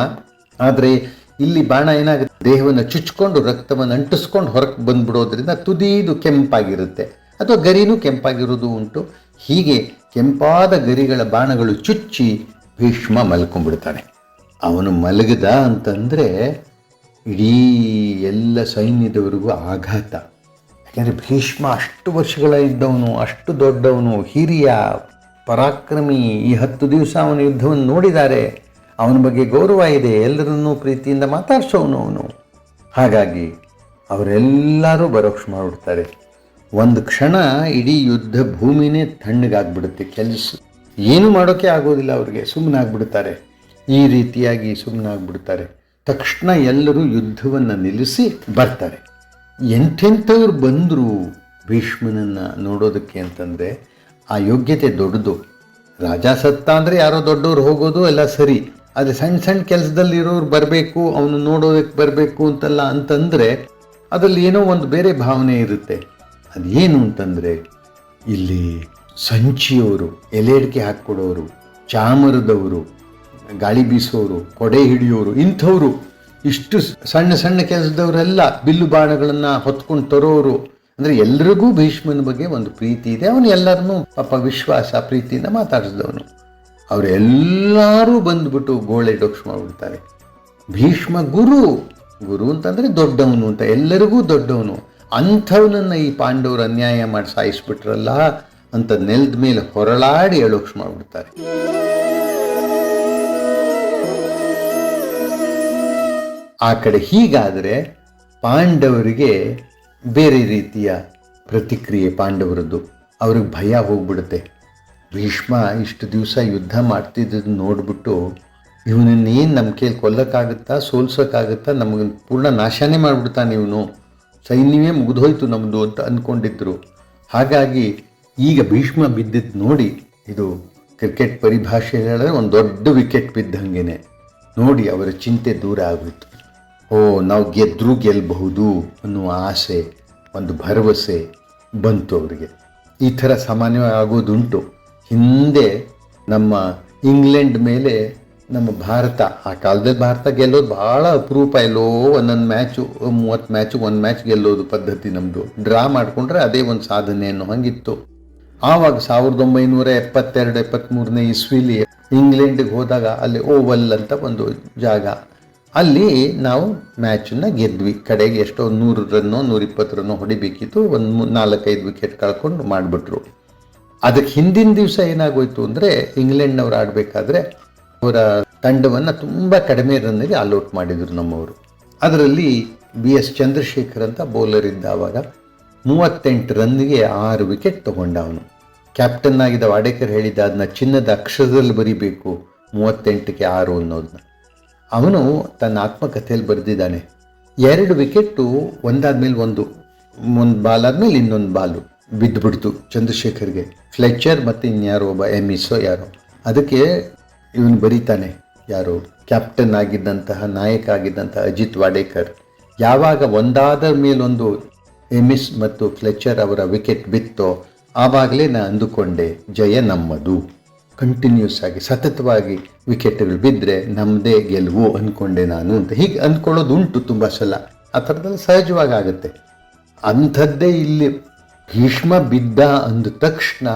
ಆದರೆ ಇಲ್ಲಿ ಬಾಣ ಏನಾಗುತ್ತೆ? ದೇಹವನ್ನು ಚುಚ್ಕೊಂಡು, ರಕ್ತವನ್ನು ಅಂಟಿಸ್ಕೊಂಡು ಹೊರಗೆ ಬಂದ್ಬಿಡೋದ್ರಿಂದ ತುದಿದು ಕೆಂಪಾಗಿರುತ್ತೆ. ಅಥವಾ ಗರಿನೂ ಕೆಂಪಾಗಿರೋದು ಉಂಟು. ಹೀಗೆ ಕೆಂಪಾದ ಗರಿಗಳ ಬಾಣಗಳು ಚುಚ್ಚಿ ಭೀಷ್ಮ ಮಲ್ಕೊಂಡ್ಬಿಡ್ತಾನೆ. ಅವನು ಮಲಗಿದ ಅಂತಂದರೆ ಇಡೀ ಎಲ್ಲ ಸೈನ್ಯದವರಿಗೂ ಆಘಾತ. ಯಾಕೆಂದರೆ ಭೀಷ್ಮ ಅಷ್ಟು ವರ್ಷಗಳ ಇದ್ದವನು, ಅಷ್ಟು ದೊಡ್ಡವನು, ಹಿರಿಯ, ಪರಾಕ್ರಮಿ, ಈ ಹತ್ತು ದಿವಸ ಅವನ ಯುದ್ಧವನ್ನು ನೋಡಿದ್ದಾರೆ ಅವನ ಬಗ್ಗೆ ಗೌರವ ಇದೆ, ಎಲ್ಲರನ್ನೂ ಪ್ರೀತಿಯಿಂದ ಮಾತಾಡ್ಸೋನು ಅವನು. ಹಾಗಾಗಿ ಅವರೆಲ್ಲರೂ ಬರೋಕ್ಷ ಮಾಡಿಬಿಡ್ತಾರೆ ಒಂದು ಕ್ಷಣ ಇಡೀ ಯುದ್ಧ ಭೂಮಿನೇ ತಣ್ಣಗಾಗ್ಬಿಡುತ್ತೆ ಕೆಲಸ. ಏನು ಮಾಡೋಕ್ಕೆ ಆಗೋದಿಲ್ಲ ಅವ್ರಿಗೆ ಸುಮ್ಮನಾಗ್ಬಿಡ್ತಾರೆ ಈ ರೀತಿಯಾಗಿ ಸುಮ್ಮನಾಗ್ಬಿಡ್ತಾರೆ ತಕ್ಷಣ ಎಲ್ಲರೂ ಯುದ್ಧವನ್ನು ನಿಲ್ಲಿಸಿ ಬರ್ತಾರೆ. ಎಂಥೆಂಥವ್ರು ಬಂದರು ಭೀಷ್ಮನನ್ನು ನೋಡೋದಕ್ಕೆ ಅಂತಂದರೆ ಆ ಯೋಗ್ಯತೆ ದೊಡ್ಡದು. ರಾಜ ಸತ್ತ ಅಂದರೆ ಯಾರೋ ದೊಡ್ಡವ್ರು ಹೋಗೋದು ಎಲ್ಲ ಸರಿ. ಆದರೆ ಸಣ್ಣ ಸಣ್ಣ ಕೆಲಸದಲ್ಲಿರೋರು ಬರಬೇಕು, ಅವನು ನೋಡೋದಕ್ಕೆ ಬರಬೇಕು ಅಂತಲ್ಲ ಅಂತಂದರೆ ಅದರಲ್ಲಿ ಏನೋ ಒಂದು ಬೇರೆ ಭಾವನೆ ಇರುತ್ತೆ. ಅದೇನು ಅಂತಂದರೆ, ಇಲ್ಲಿ ಸಂಚಿಯವರು, ಎಲೆ ಅಡಿಕೆ ಹಾಕ್ಕೊಡೋರು, ಚಾಮರದವರು, ಗಾಳಿ ಬೀಸೋರು, ಕೊಡೆ ಹಿಡಿಯೋರು, ಇಂಥವರು ಇಷ್ಟು ಸಣ್ಣ ಸಣ್ಣ ಕೆಲಸದವರೆಲ್ಲ ಬಿಲ್ಲು ಬಾಣಗಳನ್ನು ಹೊತ್ಕೊಂಡು ತರೋರು. ಅಂದರೆ ಎಲ್ರಿಗೂ ಭೀಷ್ಮನ ಬಗ್ಗೆ ಒಂದು ಪ್ರೀತಿ ಇದೆ. ಅವನು ಎಲ್ಲರನ್ನೂ ಪಾಪ ವಿಶ್ವಾಸ, ಪ್ರೀತಿಯಿಂದ ಮಾತಾಡಿಸಿದವನು. ಅವರೆಲ್ಲರೂ ಬಂದ್ಬಿಟ್ಟು ಗೋಳೆ ಡೊಕ್ಷ ಮಾಡಿಬಿಡ್ತಾರೆ. ಭೀಷ್ಮ ಗುರು ಗುರು ಅಂತಂದರೆ ದೊಡ್ಡವನು ಅಂತ ಎಲ್ಲರಿಗೂ ದೊಡ್ಡವನು. ಅಂಥವನನ್ನು ಈ ಪಾಂಡವರು ಅನ್ಯಾಯ ಮಾಡಿ ಸಾಯಿಸ್ಬಿಟ್ರಲ್ಲ ಅಂತ ನೆಲದ ಮೇಲೆ ಹೊರಳಾಡಿ ಎಳೋಕ್ಷ ಮಾಡಿಬಿಡ್ತಾರೆ. ಆ ಕಡೆ ಹೀಗಾದರೆ ಪಾಂಡವರಿಗೆ ಬೇರೆ ರೀತಿಯ ಪ್ರತಿಕ್ರಿಯೆ ಪಾಂಡವರದ್ದು. ಅವ್ರಿಗೆ ಭಯ ಹೋಗ್ಬಿಡುತ್ತೆ. ಭೀಷ್ಮ ಇಷ್ಟು ದಿವಸ ಯುದ್ಧ ಮಾಡ್ತಿದ್ದದ್ದು ನೋಡ್ಬಿಟ್ಟು ಇವನನ್ನೇನು ನಮ್ಮ ಕೈಲಿ ಕೊಲ್ಲಕ್ಕಾಗುತ್ತಾ ಸೋಲ್ಸೋಕ್ಕಾಗುತ್ತಾ ನಮಗೆ ಪೂರ್ಣ ನಾಶನೇ ಮಾಡಿಬಿಡ್ತಾನೆ ಇವನು. ಸೈನ್ಯವೇ ಮುಗಿದೋಯ್ತು ನಮ್ಮದು ಅಂತ ಅಂದ್ಕೊಂಡಿದ್ರು ಹಾಗಾಗಿ ಈಗ ಭೀಷ್ಮ ಬಿದ್ದಿದ್ದು ನೋಡಿ ಇದು ಕ್ರಿಕೆಟ್ ಪರಿಭಾಷೆ ಹೇಳಿದ್ರೆ ಒಂದು ದೊಡ್ಡ ವಿಕೆಟ್ ಬಿದ್ದಂಗೆನೆ. ನೋಡಿ ಅವರ ಚಿಂತೆ ದೂರ ಆಗೋಯ್ತು. ಓ, ನಾವು ಗೆದ್ದರೂ ಗೆಲ್ಲಬಹುದು ಅನ್ನುವ ಆಸೆ, ಒಂದು ಭರವಸೆ ಬಂತು ಅವರಿಗೆ. ಈ ಥರ ಸಾಮಾನ್ಯವಾಗಿ ಆಗೋದುಂಟು. ಹಿಂದೆ ನಮ್ಮ ಇಂಗ್ಲೆಂಡ್ ಮೇಲೆ ನಮ್ಮ ಭಾರತ, ಆ ಕಾಲದಲ್ಲಿ ಭಾರತ ಗೆಲ್ಲೋದು ಭಾಳ ಅಪರೂಪ. ಎಲ್ಲೋ ಒಂದೊಂದು ಮ್ಯಾಚು ಮೂವತ್ತು ಮ್ಯಾಚು ಒಂದು ಮ್ಯಾಚ್ ಗೆಲ್ಲೋದು ಪದ್ಧತಿ ನಮ್ಮದು ಡ್ರಾ ಮಾಡಿಕೊಂಡ್ರೆ ಅದೇ ಒಂದು ಸಾಧನೆ ಅನ್ನೋ ಹಂಗಿತ್ತು. ಆವಾಗ ಸಾವಿರದ ಒಂಬೈನೂರ ಎಪ್ಪತ್ತೆರಡು ಎಪ್ಪತ್ತ್ಮೂರನೇ ಇಸ್ವಿಲಿ ಇಂಗ್ಲೆಂಡಿಗೆ ಹೋದಾಗ ಅಲ್ಲಿ ಓವಲ್ ಅಂತ ಒಂದು ಜಾಗ. ಅಲ್ಲಿ ನಾವು ಮ್ಯಾಚನ್ನ ಗೆದ್ವಿ. ಕಡೆಗೆ ಎಷ್ಟೋ ನೂರು ರನ್ನೋ ನೂರಿಪ್ಪತ್ತು ರನ್ನೋ ಹೊಡಿಬೇಕಿತ್ತು. ಒಂದು ನಾಲ್ಕೈದು ವಿಕೆಟ್ ಕಳ್ಕೊಂಡು ಮಾಡಿಬಿಟ್ರು. ಅದಕ್ಕೆ ಹಿಂದಿನ ದಿವಸ ಏನಾಗೋಯ್ತು ಅಂದರೆ ಇಂಗ್ಲೆಂಡ್ನವ್ರು ಆಡಬೇಕಾದ್ರೆ ಅವರ ತಂಡವನ್ನು ತುಂಬ ಕಡಿಮೆ ರನ್ನಲ್ಲಿ ಆಲ್ಔಟ್ ಮಾಡಿದರು ನಮ್ಮವರು. ಅದರಲ್ಲಿ ಬಿ ಎಸ್ ಚಂದ್ರಶೇಖರ್ ಅಂತ ಬೌಲರ್ ಇದ್ದ ಆವಾಗ ಮೂವತ್ತೆಂಟು ರನ್ನಿಗೆ ಆರು ವಿಕೆಟ್ ತಗೊಂಡ ಅವನು. ಕ್ಯಾಪ್ಟನ್ ಆಗಿದ್ದ ವಾಡೇಕರ್ ಹೇಳಿದ್ದ ಅದನ್ನ ಚಿನ್ನದ ಅಕ್ಷರದಲ್ಲಿ ಬರಿಬೇಕು, ಮೂವತ್ತೆಂಟಕ್ಕೆ ಆರು ಅನ್ನೋದನ್ನ ಅವನು ತನ್ನ ಆತ್ಮಕಥೆಯಲ್ಲಿ ಬರೆದಿದ್ದಾನೆ, ಎರಡು ವಿಕೆಟ್ಟು ಒಂದಾದ್ಮೇಲೆ ಒಂದು ಒಂದು ಬಾಲ್ ಆದ್ಮೇಲೆ ಇನ್ನೊಂದು ಬಾಲು ಬಿದ್ದುಬಿಡ್ತು ಚಂದ್ರಶೇಖರ್ಗೆ. ಫ್ಲೆಚರ್ ಮತ್ತು ಇನ್ಯಾರೋ ಒಬ್ಬ ಎಮಿಸೋ ಯಾರೋ. ಅದಕ್ಕೆ ಇವನು ಬರೀತಾನೆ, ಯಾರು? ಕ್ಯಾಪ್ಟನ್ ಆಗಿದ್ದಂತಹ ನಾಯಕ ಆಗಿದ್ದಂತಹ ಅಜಿತ್ ವಾಡೇಕರ್. ಯಾವಾಗ ಒಂದಾದ ಮೇಲೊಂದು ಎಮಿಸ್ ಮತ್ತು ಫ್ಲೆಚರ್ ಅವರ ವಿಕೆಟ್ ಬಿತ್ತೋ, ಆವಾಗಲೇ ನಾನು ಅಂದುಕೊಂಡೆ, ಜಯ ನಮ್ಮದು. ಕಂಟಿನ್ಯೂಸ್ ಆಗಿ, ಸತತವಾಗಿ ವಿಕೆಟ್ಗಳು ಬಿದ್ದರೆ ನಮ್ಮದೇ ಗೆಲುವು ಅಂದ್ಕೊಂಡೆ ನಾನು ಅಂತ. ಹೀಗೆ ಅಂದ್ಕೊಳ್ಳೋದು ಉಂಟು ತುಂಬ ಸಲ. ಆ ಥರದಲ್ಲಿ ಸಹಜವಾಗಿ ಆಗುತ್ತೆ. ಅಂಥದ್ದೇ ಇಲ್ಲಿ ಭೀಷ್ಮ ಬಿದ್ದ ಅಂದ ತಕ್ಷಣ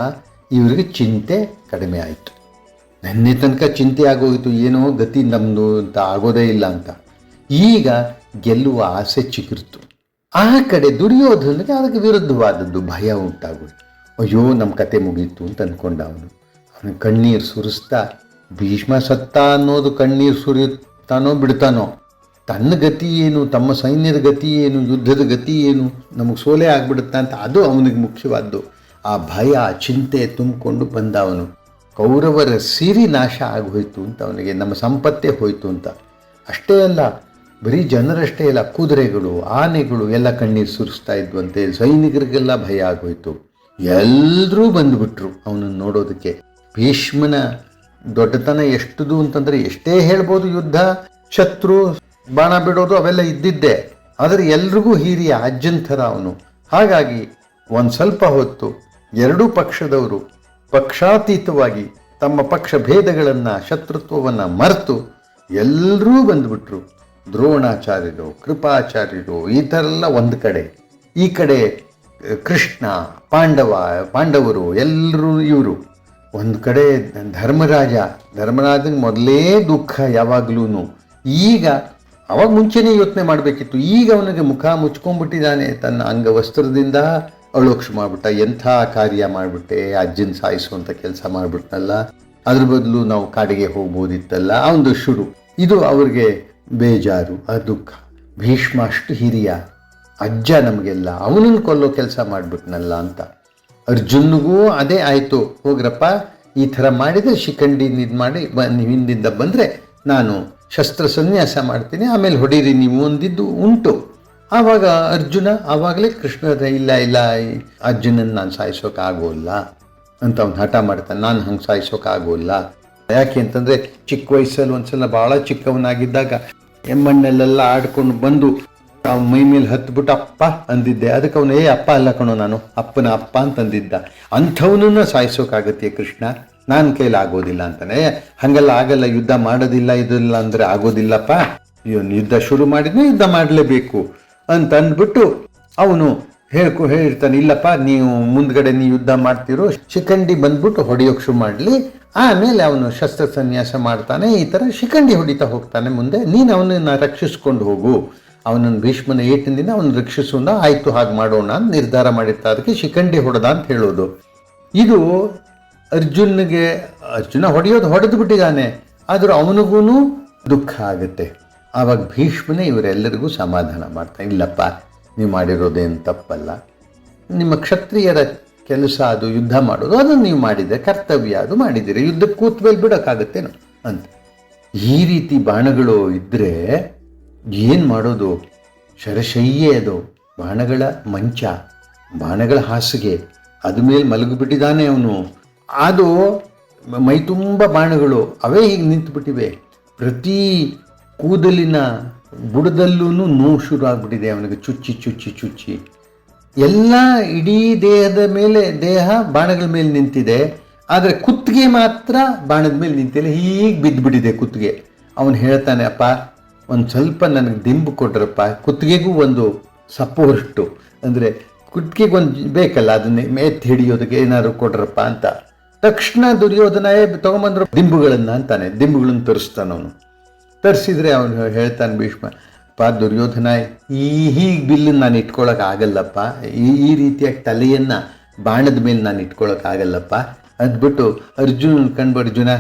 ಇವರಿಗೆ ಚಿಂತೆ ಕಡಿಮೆ ಆಯಿತು. ನೆನ್ನೆ ತನಕ ಚಿಂತೆ ಆಗೋಗಿತ್ತು ಏನೋ ಗತಿ ನಮ್ಮದು ಅಂತ ಆಗೋದೇ ಇಲ್ಲ ಅಂತ. ಈಗ ಗೆಲ್ಲುವ ಆಸೆ ಚಿಕ್ಕಿರ್ತು ಆ ಕಡೆ ದುರ್ಯೋಧನಿಗೆ ಅದಕ್ಕೆ ವಿರುದ್ಧವಾದದ್ದು ಭಯ ಉಂಟಾಗೋದು ಅಯ್ಯೋ ನಮ್ಮ ಕತೆ ಮುಗೀತು ಅಂತ ಅಂದ್ಕೊಂಡ ಅವನು. ಅವನು ಕಣ್ಣೀರು ಸುರಿಸ್ತಾ, ಭೀಷ್ಮ ಸತ್ತ ಅನ್ನೋದು ಕಣ್ಣೀರು ಸುರಿಯುತ್ತಾನೋ ಬಿಡ್ತಾನೋ? ತನ್ನ ಗತಿ ಏನು, ತಮ್ಮ ಸೈನ್ಯದ ಗತಿ ಏನು, ಯುದ್ಧದ ಗತಿ ಏನು, ನಮಗೆ ಸೋಲೆ ಆಗ್ಬಿಡುತ್ತಾ ಅಂತ ಅದು ಅವನಿಗೆ ಮುಖ್ಯವಾದ್ದು. ಆ ಭಯ ಚಿಂತೆ ತುಂಬಿಕೊಂಡು ಬಂದ ಅವನು ಕೌರವರ ಸಿರಿ ನಾಶ ಆಗೋಯ್ತು ಅಂತ ಅವನಿಗೆ, ನಮ್ಮ ಸಂಪತ್ತೇ ಹೋಯ್ತು ಅಂತ. ಅಷ್ಟೇ ಅಲ್ಲ, ಬರೀ ಜನರಷ್ಟೇ ಇಲ್ಲ ಕುದುರೆಗಳು, ಆನೆಗಳು ಎಲ್ಲ ಕಣ್ಣೀರು ಸುರಿಸ್ತಾ ಇದ್ವಂತೆ ಸೈನಿಕರಿಗೆಲ್ಲ ಭಯ ಆಗೋಯ್ತು. ಎಲ್ಲರೂ ಬಂದುಬಿಟ್ರು ಅವನನ್ನು ನೋಡೋದಕ್ಕೆ. ಭೀಷ್ಮನ ದೊಡ್ಡತನ ಎಷ್ಟುದು ಅಂತಂದ್ರೆ ಎಷ್ಟೇ ಹೇಳ್ಬೋದು ಯುದ್ಧ, ಶತ್ರು, ಬಾಣ ಬಿಡೋದು ಅವೆಲ್ಲ ಇದ್ದಿದ್ದೆ. ಆದರೆ ಎಲ್ರಿಗೂ ಹಿರಿಯ ಅಜ್ಜನ್ ಥರ ಅವನು. ಹಾಗಾಗಿ ಒಂದು ಸ್ವಲ್ಪ ಹೊತ್ತು ಎರಡೂ ಪಕ್ಷದವರು ಪಕ್ಷಾತೀತವಾಗಿ ತಮ್ಮ ಪಕ್ಷ ಭೇದಗಳನ್ನು, ಶತ್ರುತ್ವವನ್ನು ಮರೆತು ಎಲ್ಲರೂ ಬಂದುಬಿಟ್ರು. ದ್ರೋಣಾಚಾರ್ಯರು, ಕೃಪಾಚಾರ್ಯರು, ಈ ಥರ ಎಲ್ಲ ಒಂದು ಕಡೆ. ಈ ಕಡೆ ಕೃಷ್ಣ, ಪಾಂಡವ, ಪಾಂಡವರು ಎಲ್ಲರೂ ಇವರು. ಒಂದು ಕಡೆ ಧರ್ಮರಾಜ. ಧರ್ಮರಾಜನ ಮೊದಲೇ ದುಃಖ ಯಾವಾಗ್ಲೂ ಈಗ ಅವಾಗ ಮುಂಚೆನೇ ಯೋಚನೆ ಮಾಡಬೇಕಿತ್ತು. ಈಗ ಅವನಿಗೆ ಮುಖ ಮುಚ್ಕೊಂಡ್ಬಿಟ್ಟಿದ್ದಾನೆ ತನ್ನ ಅಂಗವಸ್ತ್ರದಿಂದ. ಅಳೋಕ್ಷ ಮಾಡಿಬಿಟ್ಟ, ಎಂಥ ಕಾರ್ಯ ಮಾಡಿಬಿಟ್ಟೆ ಅಜ್ಜನ ಸಾಯಿಸುವಂಥ ಕೆಲಸ ಮಾಡಿಬಿಟ್ನಲ್ಲ, ಅದ್ರ ಬದಲು ನಾವು ಕಾಡಿಗೆ ಹೋಗ್ಬೋದಿತ್ತಲ್ಲ ಅವನದು ಶುರು. ಇದು ಅವ್ರಿಗೆ ಬೇಜಾರು, ಆ ದುಃಖ. ಭೀಷ್ಮ ಅಷ್ಟು ಹಿರಿಯ. ಅಜ್ಜ ನಮಗೆಲ್ಲ, ಅವನನ್ನು ಕೊಲ್ಲೋ ಕೆಲಸ ಮಾಡಿಬಿಟ್ನಲ್ಲ ಅಂತ. ಅರ್ಜುನ್ಗೂ ಅದೇ ಆಯಿತು, ಹೋಗ್ರಪ್ಪ, ಈ ಥರ ಮಾಡಿದರೆ ಶಿಖಂಡಿ ಇದು ಮಾಡಿ, ಬ ಹಿಂದಿಂದ ಬಂದರೆ ನಾನು ಶಸ್ತ್ರ ಸನ್ಯಾಸ ಮಾಡ್ತೀನಿ, ಆಮೇಲೆ ಹೊಡೀರಿ ನೀವು ಒಂದಿದ್ದು ಉಂಟು. ಆವಾಗ ಅರ್ಜುನ ಆವಾಗಲೇ ಕೃಷ್ಣ ಇಲ್ಲ ಇಲ್ಲ ಅರ್ಜುನನ್ ನಾನು ಸಾಯಿಸೋಕ್ಕಾಗೋಲ್ಲ ಅಂತ ಅವ್ನು ಹಠ ಮಾಡ್ತಾನೆ. ನಾನು ಹಂಗೆ ಸಾಯಿಸೋಕ್ಕಾಗೋಲ್ಲ ಯಾಕೆ ಅಂತಂದರೆ ಚಿಕ್ಕ ವಯಸ್ಸಲ್ಲಿ ಒಂದ್ಸಲ ಭಾಳ ಚಿಕ್ಕವನಾಗಿದ್ದಾಗ ಎಮ್ಮಣ್ಣಲ್ಲೆಲ್ಲ ಆಡ್ಕೊಂಡು ಬಂದು ಅವ್ನು ಮೈ ಮೇಲೆ ಹತ್ಬಿಟ್ಟು ಅಪ್ಪ ಅಂದಿದ್ದೆ. ಅದಕ್ಕೆ ಅವನು ಏ ಅಪ್ಪ ಅಲ್ಲ ಕಣೋ ನಾನು. ಅಪ್ಪನ ಅಪ್ಪ ಅಂತಂದಿದ್ದ. ಅಂಥವನನ್ನ ಸಾಯಿಸೋಕ್ಕಾಗತ್ತೆ ಕೃಷ್ಣ. ನಾನು ಕೈಲಿ ಆಗೋದಿಲ್ಲ ಅಂತಾನೆ. "ಏ, ಹಂಗೆಲ್ಲ ಆಗಲ್ಲ. ಯುದ್ಧ ಮಾಡೋದಿಲ್ಲ ಇದಿಲ್ಲ ಅಂದರೆ ಆಗೋದಿಲ್ಲಪ್ಪ. ಯುದ್ಧ ಶುರು ಮಾಡಿದ್ರೆ ಯುದ್ಧ ಮಾಡಲೇಬೇಕು. ಅಂತ ಅಂದ್ಬಿಟ್ಟು ಅವನು ಹೇಳ್ಕೊ ಹೇಳಿರ್ತಾನೆ ಇಲ್ಲಪ್ಪ, ನೀವು ಮುಂದ್ಗಡೆ ನೀವು ಯುದ್ಧ ಮಾಡ್ತಿರೋ ಶಿಖಂಡಿ ಬಂದ್ಬಿಟ್ಟು ಹೊಡೆಯೋಕೆ ಶುರು ಮಾಡಲಿ. ಆಮೇಲೆ ಅವನು ಶಸ್ತ್ರ ಸನ್ಯಾಸ ಮಾಡ್ತಾನೆ, ಈ ಥರ ಶಿಖಂಡಿ ಹೊಡಿತಾ ಹೋಗ್ತಾನೆ ಮುಂದೆ. ನೀನು ಅವನನ್ನ ರಕ್ಷಿಸ್ಕೊಂಡು ಹೋಗು. ಅವನನ್ನು ಭೀಷ್ಮನ ಏಟಿನಿಂದ ಅವನು ರಕ್ಷಿಸೋಣ ಆಯಿತು, ಹಾಗೆ ಮಾಡೋಣ ಅಂತ ನಿರ್ಧಾರ ಮಾಡಿರ್ತಾ, ಅದಕ್ಕೆ ಶಿಖಂಡಿ ಹೊಡೆದ ಅಂತ ಹೇಳೋದು. ಇದು ಅರ್ಜುನ್ಗೆ ಅರ್ಜುನ ಹೊಡೆಯೋದು ಹೊಡೆದು ಬಿಟ್ಟಿದ್ದಾನೆ ಆದರೂ ಅವನಿಗೂ ದುಃಖ ಆಗುತ್ತೆ. ಆವಾಗ ಭೀಷ್ಮನೇ ಇವರೆಲ್ಲರಿಗೂ ಸಮಾಧಾನ ಮಾಡ್ತಾನೆ ಇಲ್ಲಪ್ಪ, ನೀವು ಮಾಡಿರೋದೇನು ತಪ್ಪಲ್ಲ. ನಿಮ್ಮ ಕ್ಷತ್ರಿಯರ ಕೆಲಸ ಅದು, ಯುದ್ಧ ಮಾಡೋದು, ಅದನ್ನು ನೀವು ಮಾಡಿದರೆ, ಕರ್ತವ್ಯ ಅದು ಮಾಡಿದ್ದೀರಿ ಯುದ್ಧ ಕೂತ್ ಮೇಲೆ ಬಿಡೋಕ್ಕಾಗತ್ತೇನೋ ಅಂತ. ಈ ರೀತಿ ಬಾಣಗಳು ಇದ್ದರೆ ಏನು ಮಾಡೋದು? ಶರಶಯ್ಯೆ ಅದು, ಬಾಣಗಳ ಮಂಚ, ಬಾಣಗಳ ಹಾಸಿಗೆ, ಅದ ಮೇಲೆ ಮಲಗಿಬಿಟ್ಟಿದ್ದಾನೆ ಅವನು. ಅದು ಮೈ ತುಂಬ ಬಾಣಗಳು, ಅವೇ ಹೀಗೆ ನಿಂತುಬಿಟ್ಟಿವೆ. ಪ್ರತಿ ಕೂದಲಿನ ಬುಡದಲ್ಲೂ ನೋವು ಶುರು ಆಗ್ಬಿಟ್ಟಿದೆ ಅವನಿಗೆ ಚುಚ್ಚಿ ಚುಚ್ಚಿ ಚುಚ್ಚಿ. ಎಲ್ಲ ಇಡೀ ದೇಹದ ಮೇಲೆ ದೇಹ ಬಾಣಗಳ ಮೇಲೆ ನಿಂತಿದೆ ಆದರೆ ಕುತ್ತಿಗೆ ಮಾತ್ರ ಬಾಣದ ಮೇಲೆ ನಿಂತಿಲ್ಲ ಹೀಗೆ ಬಿದ್ದುಬಿಟ್ಟಿದೆ ಕುತ್ತಿಗೆ. ಅವನು ಹೇಳ್ತಾನೆ ಅಪ್ಪ ಒಂದು ಸ್ವಲ್ಪ ನನಗೆ ದಿಂಬು ಕೊಟ್ರಪ್ಪ ಕುತ್ತಿಗೆಗೂ ಒಂದು ಸಪೋರ್ಟು ಅಂದರೆ ಕುತ್ತಿಗೆಗೆ ಒಂದು ಬೇಕಲ್ಲ ಅದನ್ನೇ ಮೇತ್ ಹಿಡಿಯೋದಕ್ಕೆ ಏನಾದ್ರು ಕೊಡ್ರಪ್ಪ ಅಂತ. ತಕ್ಷಣ ದುರ್ಯೋಧನ "ಏ, ತಗೊಂಬಂದ್ರು ದಿಂಬುಗಳನ್ನು ಅಂತಾನೆ. ದಿಂಬುಗಳನ್ನು ತರಿಸ್ತಾನೆ ಅವನು. ತರಿಸಿದ್ರೆ ಅವನು ಹೇಳ್ತಾನೆ ಭೀಷ್ಮ, ಪಾ ದುರ್ಯೋಧನ, ಈ ಹೀಗೆ ಬಿಲ್ಲನ್ನು ನಾನು ಇಟ್ಕೊಳಕ್ ಆಗಲ್ಲಪ್ಪ ಈ ಈ ರೀತಿಯಾಗಿ ತಲೆಯನ್ನು ಬಾಣದ ಮೇಲೆ ನಾನು ಇಟ್ಕೊಳಕ್ ಆಗಲ್ಲಪ್ಪ ಅದ್ಬಿಟ್ಟು ಅರ್ಜುನ್ ಕಂಡು ಅರ್ಜುನ,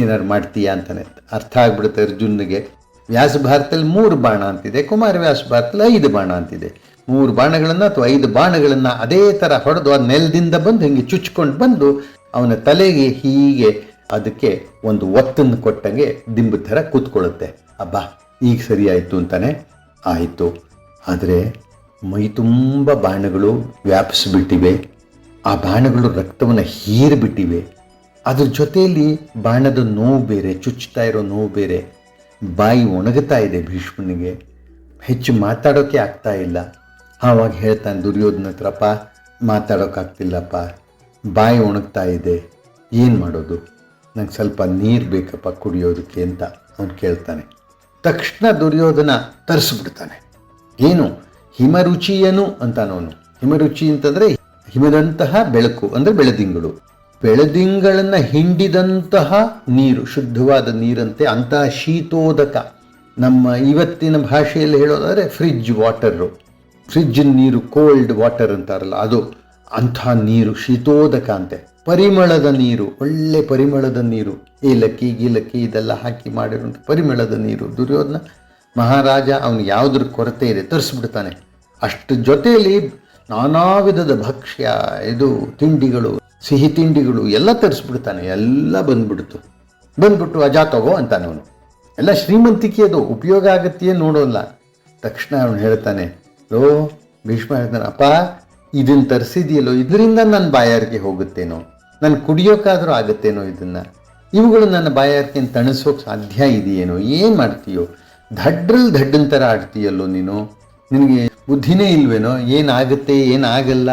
ಏನಾರು ಮಾಡ್ತೀಯಾ? ಅಂತಾನೆ. ಅರ್ಥ ಆಗ್ಬಿಡುತ್ತೆ ಅರ್ಜುನ್ಗೆ. ವ್ಯಾಸ ಭಾರತದಲ್ಲಿ ಮೂರು ಬಾಣ ಅಂತಿದೆ, ಕುಮಾರ ವ್ಯಾಸ ಭಾರತದಲ್ಲಿ ಐದು ಬಾಣ ಅಂತಿದೆ. ಮೂರು ಬಾಣಗಳನ್ನು ಅಥವಾ ಐದು ಬಾಣಗಳನ್ನು ಅದೇ ಥರ ಹೊಡೆದು ಆ ನೆಲದಿಂದ ಬಂದು ಹಿಂಗೆ ಚುಚ್ಕೊಂಡು ಬಂದು ಅವನ ತಲೆಗೆ ಹೀಗೆ ಅದಕ್ಕೆ ಒಂದು ಒತ್ತನ್ನು ಕೊಟ್ಟಂಗೆ ದಿಂಬು ಥರ ಕೂತ್ಕೊಳ್ಳುತ್ತೆ. ಅಬ್ಬಾ, ಈಗ ಸರಿ ಆಯಿತು ಅಂತಾನೆ? ಆಯಿತು. ಆದರೆ ಮೈ ತುಂಬ ಬಾಣಗಳು ವ್ಯಾಪಿಸಿಬಿಟ್ಟಿವೆ. ಆ ಬಾಣಗಳು ರಕ್ತವನ್ನು ಹೀರಿಬಿಟ್ಟಿವೆ. ಅದ್ರ ಜೊತೆಯಲ್ಲಿ ಬಾಣದ ನೋವು ಬೇರೆ, ಚುಚ್ಚುತ್ತಾ ಇರೋ ನೋವು ಬೇರೆ. ಬಾಯಿ ಒಣಗುತ್ತಾ ಇದೆ ಭೀಷ್ಮನಿಗೆ. ಹೆಚ್ಚು ಮಾತಾಡೋಕೆ ಆಗ್ತಾ ಇಲ್ಲ. ಆವಾಗ ಹೇಳ್ತಾನೆ ದುರ್ಯೋಧನ ಹತ್ರಪ್ಪ ಮಾತಾಡೋಕ್ಕಾಗ್ತಿಲ್ಲಪ್ಪ ಬಾಯಿ ಒಣಗ್ತಾ ಇದೆ. ಏನು ಮಾಡೋದು? ನಂಗೆ ಸ್ವಲ್ಪ ನೀರು ಬೇಕಪ್ಪ ಕುಡಿಯೋದಕ್ಕೆ ಅಂತ ಅವನು ಕೇಳ್ತಾನೆ. ತಕ್ಷಣ ದುರ್ಯೋಧನ ತರಿಸ್ಬಿಡ್ತಾನೆ. ಏನು? ಹಿಮರುಚಿಯನು ಅಂತಾನವನು. ಹಿಮರುಚಿ ಅಂತಂದರೆ ಹಿಮದಂತಹ ಬೆಳಕು, ಅಂದರೆ ಬೆಳದಿಂಗಳು. ಬೆಳದಿಂಗಳನ್ನು ಹಿಂಡಿದಂತಹ ನೀರು, ಶುದ್ಧವಾದ ನೀರಂತೆ ಅಂತಹ ಶೀತೋದಕ. ನಮ್ಮ ಇವತ್ತಿನ ಭಾಷೆಯಲ್ಲಿ ಹೇಳೋದಾದರೆ ಫ್ರಿಜ್ ವಾಟರು ಫ್ರಿಜ್ ನೀರು ಕೋಲ್ಡ್ ವಾಟರ್ ಅಂತಾರಲ್ಲ, ಅದು ಅಂಥ ನೀರು ಶೀತೋದಕ ಅಂತೆ. ಪರಿಮಳದ ನೀರು, ಒಳ್ಳೆ ಪರಿಮಳದ ನೀರು. ಏಲಕ್ಕಿ ಗೀಲಕ್ಕಿ ಇದೆಲ್ಲ ಹಾಕಿ ಮಾಡಿರುವಂಥ ಪರಿಮಳದ ನೀರು. ದುರ್ಯೋಧನ ಮಹಾರಾಜ ಅವನಿಗೆ ಯಾವುದ್ರ ಕೊರತೆ ಇದೆ, ತರಿಸ್ಬಿಡ್ತಾನೆ. ಅಷ್ಟು ಜೊತೆಯಲ್ಲಿ ನಾನಾ ವಿಧದ ಭಕ್ಷ್ಯ, ಇದು ತಿಂಡಿಗಳು, ಸಿಹಿ ತಿಂಡಿಗಳು ಎಲ್ಲ ತರಿಸ್ಬಿಡ್ತಾನೆ. ಎಲ್ಲ ಬಂದ್ಬಿಡ್ತು. ಬಂದ್ಬಿಟ್ಟು ಅಜಾ ತಗೋ ಅಂತಾನೆ ಅವನು. ಎಲ್ಲ ಶ್ರೀಮಂತಿಕೆ ಅದು, ಉಪಯೋಗ ಆಗತ್ತೆಯೇ ನೋಡೋಲ್ಲ. ತಕ್ಷಣ ಅವನು ಹೇಳ್ತಾನೆ, ಲೋ, ಭೀಷ್ಮ ಹೇಳ್ತಾನೆ, ಅಪ್ಪ ಇದನ್ನು ತರಿಸಿದೆಯಲ್ಲೋ, ಇದರಿಂದ ನನ್ನ ಬಾಯಾರಿಗೆ ಹೋಗುತ್ತೇನೋ. ನಾನು ಕುಡಿಯೋಕ್ಕಾದರೂ ಆಗುತ್ತೇನೋ ಇದನ್ನು? ಇವುಗಳು ನನ್ನ ಬಾಯಾರಿಕೆಯನ್ನು ತಣಿಸೋಕೆ ಸಾಧ್ಯ ಇದೆಯೇನೋ? ಏನು ಮಾಡ್ತೀಯೋ? ದಡ್ರಲ್ಲಿ ದಡ್ಡನ ಥರ ಆಡ್ತೀಯಲ್ಲೋ ನೀನು? ನಿನಗೆ ಬುದ್ಧಿನೇ ಇಲ್ವೇನೋ? ಏನಾಗುತ್ತೆ ಏನಾಗಲ್ಲ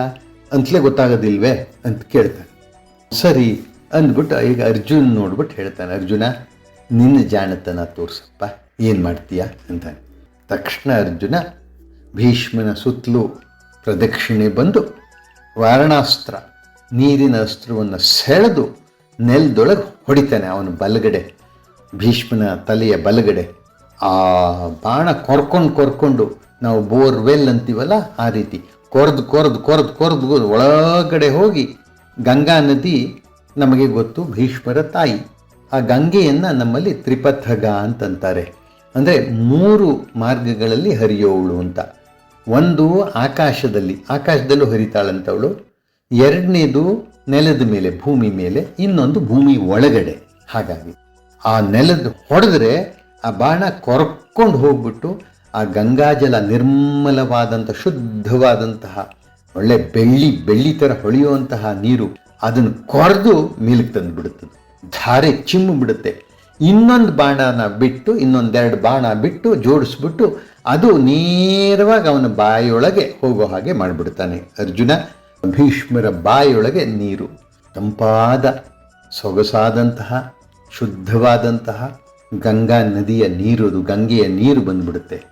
ಅಂತಲೇ ಗೊತ್ತಾಗೋದಿಲ್ವೇ ಅಂತ ಕೇಳ್ತಾನೆ ಸರಿ ಅಂದ್ಬಿಟ್ಟು ಈಗ ಅರ್ಜುನ್ ನೋಡ್ಬಿಟ್ಟು ಹೇಳ್ತಾನೆ, ಅರ್ಜುನ, ನಿನ್ನ ಜಾಣತನ ತೋರಿಸಪ್ಪ, ಏನು ಮಾಡ್ತೀಯ? ಅಂತಾನೆ. ತಕ್ಷಣ ಅರ್ಜುನ ಭೀಷ್ಮನ ಸುತ್ತಲೂ ಪ್ರದಕ್ಷಿಣೆ ಬಂದು ವಾರಣಾಸ್ತ್ರ ನೀರಿನ ಅಸ್ತ್ರವನ್ನು ಸೆಳೆದು ನೆಲದೊಳಗೆ ಹೊಡಿತಾನೆ ಅವನ ಬಲಗಡೆ, ಭೀಷ್ಮನ ತಲೆಯ ಬಲಗಡೆ. ಆ ಬಾಣ ಕೊರ್ಕೊಂಡು ಕೊರ್ಕೊಂಡು ನಾವು ಬೋರ್ವೆಲ್ ಅಂತೀವಲ್ಲ ಆ ರೀತಿ, ಕೊರೆದು ಕೊರೆದು ಕೊರೆದು ಕೊರೆದು ಒಳಗಡೆ ಹೋಗಿ ಗಂಗಾ ನದಿ ನಮಗೆ ಗೊತ್ತು ಭೀಷ್ಮರ ತಾಯಿ. ಆ ಗಂಗೆಯನ್ನು ನಮ್ಮಲ್ಲಿ ತ್ರಿಪಥಗ ಅಂತಂತಾರೆ. ಅಂದರೆ ಮೂರು ಮಾರ್ಗಗಳಲ್ಲಿ ಹರಿಯೋವಳು ಅಂತ. ಒಂದು ಆಕಾಶದಲ್ಲಿ, ಆಕಾಶದಲ್ಲೂ ಹರಿತಾಳಂತವಳು ಎರಡನೇದು ನೆಲದ ಮೇಲೆ, ಭೂಮಿ ಮೇಲೆ, ಇನ್ನೊಂದು ಭೂಮಿ ಒಳಗಡೆ. ಹಾಗಾಗಿ ಆ ನೆಲದ ಹೊಡೆದ್ರೆ ಆ ಬಾಣ ಕೊರಕೊಂಡು ಹೋಗ್ಬಿಟ್ಟು ಆ ಗಂಗಾಜಲ ನಿರ್ಮಲವಾದಂಥ ಶುದ್ಧವಾದಂತಹ, ಒಳ್ಳೆ ಬೆಳ್ಳಿ ಬೆಳ್ಳಿ ಥರ ಹೊಳೆಯುವಂತಹ ನೀರು ಅದನ್ನು ಕೊರೆದು ಮೇಲಕ್ಕೆ ತಂದು ಬಿಡುತ್ತದೆ ಧಾರೆ ಚಿಮ್ಮು ಬಿಡುತ್ತೆ. ಇನ್ನೊಂದು ಬಾಣನ ಬಿಟ್ಟು, ಇನ್ನೊಂದೆರಡು ಬಾಣ ಬಿಟ್ಟು, ಜೋಡಿಸ್ಬಿಟ್ಟು ಅದು ನೇರವಾಗಿ ಅವನ ಬಾಯಿಯೊಳಗೆ ಹೋಗೋ ಹಾಗೆ ಮಾಡಿಬಿಡ್ತಾನೆ ಅರ್ಜುನ. ಭೀಷ್ಮರ ಬಾಯಿಯೊಳಗೆ ನೀರು. ತಂಪಾದ, ಸೊಗಸಾದಂತಹ, ಶುದ್ಧವಾದಂತಹ ಗಂಗಾ ನದಿಯ ನೀರು, ಅದು ಗಂಗೆಯ ನೀರು ಬಂದ್ಬಿಡುತ್ತೆ.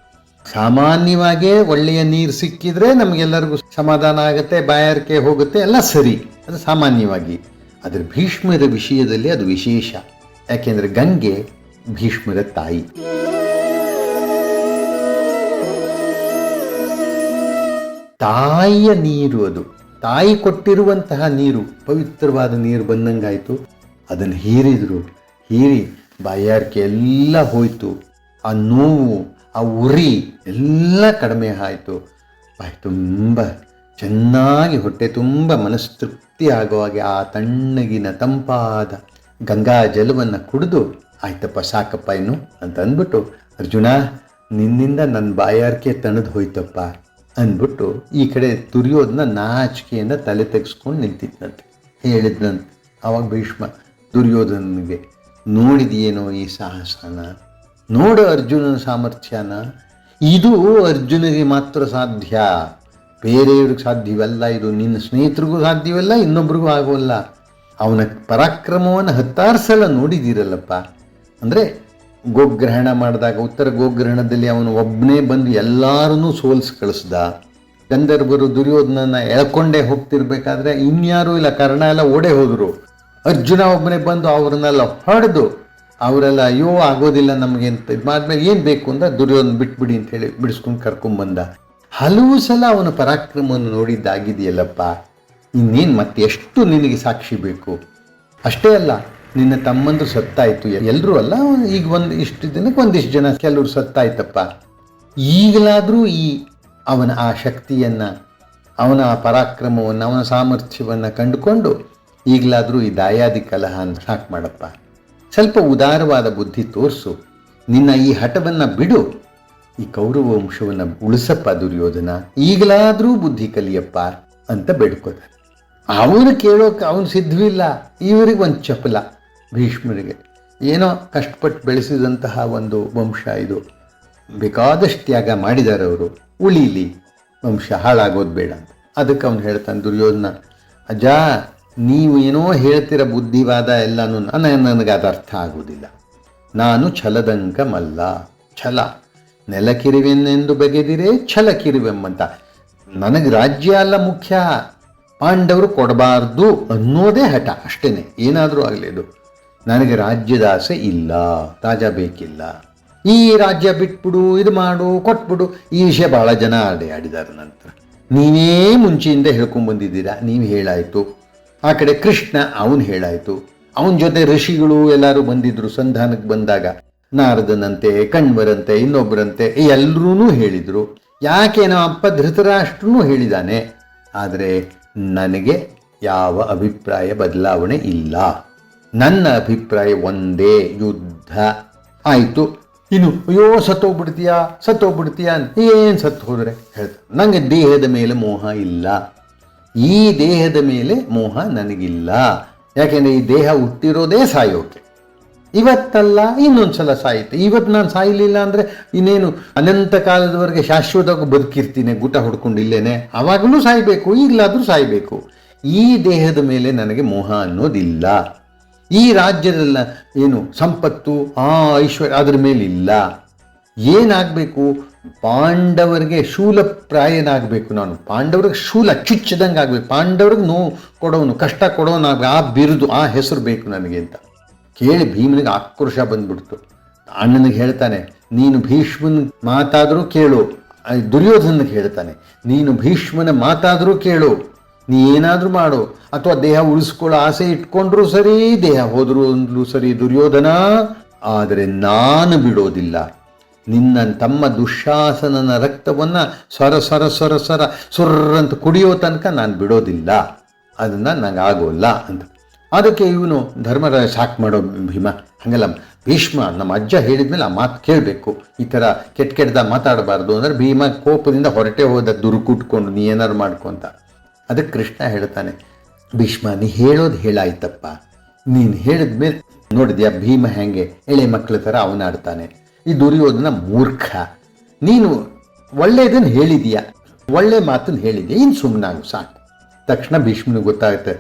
ಸಾಮಾನ್ಯವಾಗೇ ಒಳ್ಳೆಯ ನೀರು ಸಿಕ್ಕಿದ್ರೆ ನಮಗೆಲ್ಲರಿಗೂ ಸಮಾಧಾನ ಆಗುತ್ತೆ, ಬಾಯಾರಿಕೆ ಹೋಗುತ್ತೆ, ಎಲ್ಲ ಸರಿ. ಅದು ಸಾಮಾನ್ಯವಾಗಿ. ಆದರೆ ಭೀಷ್ಮರ ವಿಷಯದಲ್ಲಿ ಅದು ವಿಶೇಷ. ಯಾಕೆಂದರೆ ಗಂಗೆ ಭೀಷ್ಮರ ತಾಯಿ. ತಾಯಿಯ ನೀರು ಅದು. ತಾಯಿ ಕೊಟ್ಟಿರುವಂತಹ ನೀರು, ಪವಿತ್ರವಾದ ನೀರು ಬಂದಂಗಾಯಿತು. ಅದನ್ನು ಹೀರಿದರು. ಹೀರಿ ಬಾಯಾರಿಕೆ ಎಲ್ಲ ಹೋಯಿತು. ಆ ನೋವು, ಆ ಉರಿ ಎಲ್ಲ ಕಡಿಮೆ ಆಯಿತು. ಬಾಯಿ ತುಂಬ ಚೆನ್ನಾಗಿ, ಹೊಟ್ಟೆ ತುಂಬ ಮನಸ್ತೃಪ್ತಿ ಆಗೋ ಹಾಗೆ ಆ ತಣ್ಣಗಿನ ತಂಪಾದ ಗಂಗಾ ಜಲವನ್ನು ಕುಡಿದು, ಆಯ್ತಪ್ಪ, ಸಾಕಪ್ಪ ಇನ್ನು ಅಂತ ಅಂದ್ಬಿಟ್ಟು, ಅರ್ಜುನ, ನಿನ್ನಿಂದ ನನ್ನ ಬಾಯಾರಿಕೆ ತಣದು ಹೋಯ್ತಪ್ಪ. ಅಂದ್ಬಿಟ್ಟು ಈ ಕಡೆ ದುರ್ಯೋಧನ ನಾಚಿಕೆಯಿಂದ ತಲೆ ತೆಗೆಸ್ಕೊಂಡು ನಿಂತಿದ್ನಂತೆ ಹೇಳಿದ್ನಂತೆ. ಆವಾಗ ಭೀಷ್ಮ ದುರ್ಯೋಧನನಿಗೆ ನೋಡಿದೆಯೇನೋ ಈ ಸಾಹಸನ? ನೋಡು ಅರ್ಜುನನ ಸಾಮರ್ಥ್ಯನ. ಇದು ಅರ್ಜುನಿಗೆ ಮಾತ್ರ ಸಾಧ್ಯ. ಬೇರೆಯವ್ರಿಗೆ ಸಾಧ್ಯವಲ್ಲ, ಇದು ನಿನ್ನ ಸ್ನೇಹಿತರಿಗೂ ಸಾಧ್ಯವಲ್ಲ, ಇನ್ನೊಬ್ರಿಗೂ ಆಗೋಲ್ಲ. ಅವನ ಪರಾಕ್ರಮವನ್ನು ಹತ್ತಾರು ಸಲ ನೋಡಿದ್ದೀರಲ್ಲಪ್ಪ ಅಂದರೆ ಗೋಗ್ರಹಣ ಮಾಡಿದಾಗ, ಉತ್ತರ ಗೋಗ್ರಹಣದಲ್ಲಿ ಅವನು ಒಬ್ಬನೇ ಬಂದು ಎಲ್ಲರನ್ನೂ ಸೋಲ್ಸಿ ಕಳಿಸ್ದ. ಗಂಧರ್ವರು ದುರ್ಯೋಧನನ ಎಳ್ಕೊಂಡೇ ಹೋಗ್ತಿರ್ಬೇಕಾದ್ರೆ ಇನ್ಯಾರೂ ಇಲ್ಲ, ಕರ್ಣ ಎಲ್ಲ ಓಡೇ ಹೋದರು. ಅರ್ಜುನ ಒಬ್ಬನೇ ಬಂದು ಅವ್ರನ್ನೆಲ್ಲ ಹೊಡೆದು, ಅವರೆಲ್ಲ, ಅಯ್ಯೋ, ಆಗೋದಿಲ್ಲ ನಮಗೆ ಅಂತ ಇದು ಏನು ಬೇಕು ಅಂತ ದುರ್ಯೋಧನ ಬಿಟ್ಬಿಡಿ ಅಂತ ಹೇಳಿ ಬಿಡಿಸ್ಕೊಂಡು ಕರ್ಕೊಂಡ್ಬಂದ ಹಲವು ಸಲ ಅವನ ಪರಾಕ್ರಮವನ್ನು ನೋಡಿದ್ದಾಗಿದೆಯಲ್ಲಪ್ಪ. ಇನ್ನೇನು ಮತ್ತೆ ಎಷ್ಟು ನಿನಗೆ ಸಾಕ್ಷಿ ಬೇಕು? ಅಷ್ಟೇ ಅಲ್ಲ ನಿನ್ನ ತಮ್ಮಂದು ಸತ್ತಾಯಿತು. ಎಲ್ಲರೂ ಅಲ್ಲ, ಈಗ ಒಂದು ಇಷ್ಟು ದಿನಕ್ಕೆ ಒಂದಿಷ್ಟು ಜನ ಕೆಲವರು ಸತ್ತಾಯ್ತಪ್ಪ. ಈಗಲಾದರೂ ಈ ಅವನ ಆ ಶಕ್ತಿಯನ್ನು, ಅವನ ಆ ಪರಾಕ್ರಮವನ್ನು, ಅವನ ಸಾಮರ್ಥ್ಯವನ್ನು ಕಂಡುಕೊಂಡು ಈಗಲಾದರೂ ಈ ದಾಯಾದಿ ಕಲಹನ ಸಾಕು ಮಾಡಪ್ಪ. ಸ್ವಲ್ಪ ಉದಾರವಾದ ಬುದ್ಧಿ ತೋರಿಸು. ನಿನ್ನ ಈ ಹಠವನ್ನು ಬಿಡು. ಈ ಕೌರವ ವಂಶವನ್ನು ಉಳಿಸಪ್ಪ ದುರ್ಯೋಧನ. ಈಗಲಾದರೂ ಬುದ್ಧಿ ಕಲಿಯಪ್ಪ ಅಂತ ಬೇಡ್ಕೋತಾರೆ ಅವನು ಕೇಳೋಕೆ ಅವನು ಸಿದ್ಧವಿಲ್ಲ. ಇವರಿಗೆ ಒಂದು ಚಪಲ. ಭೀಷ್ಮರಿಗೆ. ಏನೋ ಕಷ್ಟಪಟ್ಟು ಬೆಳೆಸಿದಂತಹ ಒಂದು ವಂಶ ಇದು. ಬೇಕಾದಷ್ಟು ತ್ಯಾಗ ಮಾಡಿದ್ದಾರೆ ಅವರು. ಉಳಿಲಿ. ವಂಶ ಹಾಳಾಗೋದು ಬೇಡ ಅದಕ್ಕೆ ಅವನು ಹೇಳ್ತಾನೆ ದುರ್ಯೋಧನ, ಅಜ್ಜ ನೀವು ಏನೋ ಹೇಳ್ತಿರ ಬುದ್ಧಿವಾದ ಎಲ್ಲನೂ ನನಗೆ ಅದು ಅರ್ಥ ಆಗುವುದಿಲ್ಲ ನಾನು ಛಲದಂಕಮಲ್ಲ. ಛಲ. ನೆಲಕಿರುವೆನೆಂದು ಬಗೆದಿರೇ ಛಲ ಕಿರುವೆಂಬಂತ ನನಗೆ ರಾಜ್ಯ ಅಲ್ಲ ಮುಖ್ಯ. ಪಾಂಡವರು ಕೊಡಬಾರ್ದು ಅನ್ನೋದೇ ಹಠ. ಅಷ್ಟೇ ಏನಾದರೂ ಆಗಲಿ ಅದು. ನನಗೆ ರಾಜ್ಯದ ಆಸೆ ಇಲ್ಲ, ತಾಜಾ ಬೇಕಿಲ್ಲ. ಈ ರಾಜ್ಯ ಬಿಟ್ಬಿಡು, ಇದು ಮಾಡು, ಕೊಟ್ಬಿಡು. ಈ ವಿಷಯ ಭಾಳ ಜನ ಆಡಿ ಆಡಿದ್ದಾರೆ ನಂತರ. ನೀವೇ ಮುಂಚೆಯಿಂದ ಹೇಳ್ಕೊಂಡ್ಬಂದಿದ್ದೀರಾ ನೀವು ಹೇಳಾಯಿತು. ಆ ಕಡೆ ಕೃಷ್ಣ, ಅವನು ಹೇಳಾಯಿತು. ಅವನ ಜೊತೆ ಋಷಿಗಳು ಎಲ್ಲರೂ ಬಂದಿದ್ರು ಸಂಧಾನಕ್ಕೆ ಬಂದಾಗ. ನಾರದನಂತೆ, ಕಣ್ವರಂತೆ ಇನ್ನೊಬ್ಬರಂತೆ ಎಲ್ಲರೂ ಹೇಳಿದರು. ಯಾಕೆ ನಮ್ಮ ಅಪ್ಪ ಧೃತರಾಷ್ಟ್ರನೂ ಹೇಳಿದ್ದಾನೆ ಆದರೆ ನನಗೆ ಯಾವ ಅಭಿಪ್ರಾಯ ಬದಲಾವಣೆ ಇಲ್ಲ. ನನ್ನ ಅಭಿಪ್ರಾಯ ಒಂದೇ, ಯುದ್ಧ. ಆಯಿತು. ಇನ್ನು, ಅಯ್ಯೋ, ಸತ್ತೋಗ್ಬಿಡ್ತೀಯಾ? ಸತ್ತೋಗ್ಬಿಡ್ತೀಯಾ ಏನು ಸತ್ತು ಹೋದರೆ? ಹೇಳ್ತಾರೆ ನನಗೆ ದೇಹದ ಮೇಲೆ ಮೋಹ ಇಲ್ಲ. ಈ ದೇಹದ ಮೇಲೆ ಮೋಹ ನನಗಿಲ್ಲ. ಯಾಕೆಂದರೆ ಈ ದೇಹ ಹುಟ್ಟಿರೋದೇ ಸಾಯೋಕೆ. ಇವತ್ತಲ್ಲ ಇನ್ನೊಂದು ಸಲ ಸಾಯುತ್ತೆ. ಇವತ್ತು ನಾನು ಸಾಯಲಿಲ್ಲ ಅಂದರೆ ಇನ್ನೇನು ಅನಂತ ಕಾಲದವರೆಗೆ ಶಾಶ್ವತವಾಗಿ ಬದುಕಿರ್ತೀನಿ, ಗುಟ ಹೊಡ್ಕೊಂಡು ಇಲ್ಲೇನೆ. ಆವಾಗಲೂ ಸಾಯಬೇಕು, ಈಗಲಾದರೂ ಸಾಯಬೇಕು. ಈ ದೇಹದ ಮೇಲೆ ನನಗೆ ಮೋಹ ಅನ್ನೋದಿಲ್ಲ. ಈ ರಾಜ್ಯದಲ್ಲ ಏನು ಸಂಪತ್ತು, ಆ ಐಶ್ವರ್ಯ ಅದ್ರ ಮೇಲಿಲ್ಲ. ಏನಾಗಬೇಕು? ಪಾಂಡವರಿಗೆ ಶೂಲಪ್ರಾಯನಾಗಬೇಕು ನಾನು. ಪಾಂಡವ್ರಿಗೆ ಶೂಲ ಚುಚ್ಚದಂಗೆ ಆಗಬೇಕು ಪಾಂಡವ್ರಿಗೆ ನೋವು ಕೊಡೋನು, ಕಷ್ಟ ಕೊಡೋನಾಗ ಆ ಬಿರುದು, ಆ ಹೆಸರು ಬೇಕು ನನಗೆ ಅಂತ. ಕೇಳಿ ಭೀಮನಿಗೆ ಆಕ್ರೋಶ ಬಂದ್ಬಿಡ್ತು. ಅಣ್ಣನಿಗೆ ಹೇಳ್ತಾನೆ, ನೀನು ಭೀಷ್ಮನ ಮಾತಾದರೂ ಕೇಳು. ದುರ್ಯೋಧನಿಗೆ ಹೇಳ್ತಾನೆ, ನೀನು ಭೀಷ್ಮನ ಮಾತಾದರೂ ಕೇಳು. ನೀ ಏನಾದರೂ ಮಾಡು. ಅಥವಾ ದೇಹ ಉಳಿಸ್ಕೊಳ್ಳೋ ಆಸೆ ಇಟ್ಕೊಂಡ್ರೂ ಸರಿ, ದೇಹ ಹೋದರೂ ಅಂದ್ರೂ ಸರಿ ದುರ್ಯೋಧನ. ಆದರೆ ನಾನು ಬಿಡೋದಿಲ್ಲ. ನಿನ್ನ ತಮ್ಮ ದುಶ್ಯಾಸನನ ರಕ್ತವನ್ನು ಸ್ವರ ಸ್ವರ ಸ್ವರ ಸ್ವರ ಸುರ್ರಂತ ಕುಡಿಯೋ ತನಕ ನಾನು ಬಿಡೋದಿಲ್ಲ. ಅದನ್ನು ನಂಗೆ ಆಗೋಲ್ಲ ಅಂತ. ಅದಕ್ಕೆ ಇವನು ಧರ್ಮರಾಜ ಸಾಕು ಮಾಡೋ ಭೀಮ. ಹಂಗಲ್ಲ, ಭೀಷ್ಮ ನಮ್ಮ ಅಜ್ಜ ಹೇಳಿದ್ಮೇಲೆ ಆ ಮಾತು ಕೇಳಬೇಕು. ಈ ಥರ ಕೆಟ್ಟ ಕೆಟ್ಟದ ಮಾತಾಡಬಾರ್ದು ಅಂದರೆ ಭೀಮ ಕೋಪದಿಂದ ಹೊರಟೆ ಹೋದ ದುರುಕುಟ್ಕೊಂಡು ನೀ ಏನಾರು ಮಾಡ್ಕೊಂತ ಅದಕ್ಕೆ ಕೃಷ್ಣ ಹೇಳ್ತಾನೆ, ಭೀಷ್ಮ, ನೀ ಹೇಳೋದು ಹೇಳಾಯ್ತಪ್ಪ. ನೀನು ಹೇಳಿದ್ಮೇಲೆ ನೋಡಿದ್ಯಾ, ಭೀಮ ಹೆಂಗೆ ಎಳೆ ಮಕ್ಕಳ ಥರ ಅವನಾಡ್ತಾನೆ. ಈ ದುರ್ಯೋಧನ ಮೂರ್ಖ. ನೀನು ಒಳ್ಳೆಯದನ್ನು ಹೇಳಿದೀಯಾ? ಒಳ್ಳೆ ಮಾತನ್ನು ಹೇಳಿದೆ ಇನ್ನು ಸುಮ್ಮನಾಗು ಸಾಕು. ತಕ್ಷಣ ಭೀಷ್ಮನಿಗೆ ಗೊತ್ತಾಗುತ್ತೆ,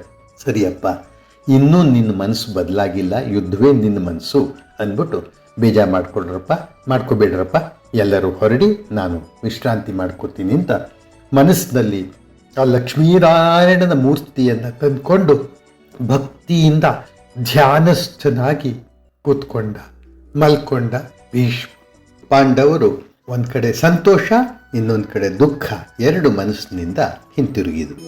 ಸರಿಯಪ್ಪ, ಇನ್ನೂ ನಿನ್ನ ಮನಸ್ಸು ಬದಲಾಗಿಲ್ಲ, ಯುದ್ಧವೇ ನಿನ್ನ ಮನಸ್ಸು ಅಂದ್ಬಿಟ್ಟು ಬೇಜಾರು ಮಾಡ್ಕೊಡ್ರಪ್ಪ, ಮಾಡ್ಕೋಬೇಡ್ರಪ್ಪ, ಎಲ್ಲರೂ ಹೊರಡಿ, ನಾನು ವಿಶ್ರಾಂತಿ ಮಾಡ್ಕೋತೀನಿ ಅಂತ ಮನಸ್ಸಿನಲ್ಲಿ ಆ ಲಕ್ಷ್ಮೀನಾರಾಯಣನ ಮೂರ್ತಿಯನ್ನು ತಂದುಕೊಂಡು ಭಕ್ತಿಯಿಂದ ಧ್ಯಾನಸ್ಥನಾಗಿ ಕೂತ್ಕೊಂಡ, ಮಲ್ಕೊಂಡ ಭೀಷ್ಮ. ಪಾಂಡವರು ಒಂದು ಕಡೆ ಸಂತೋಷ, ಇನ್ನೊಂದು ಕಡೆ ದುಃಖ, ಎರಡು ಮನಸ್ಸಿನಿಂದ ಹಿಂತಿರುಗಿದರು.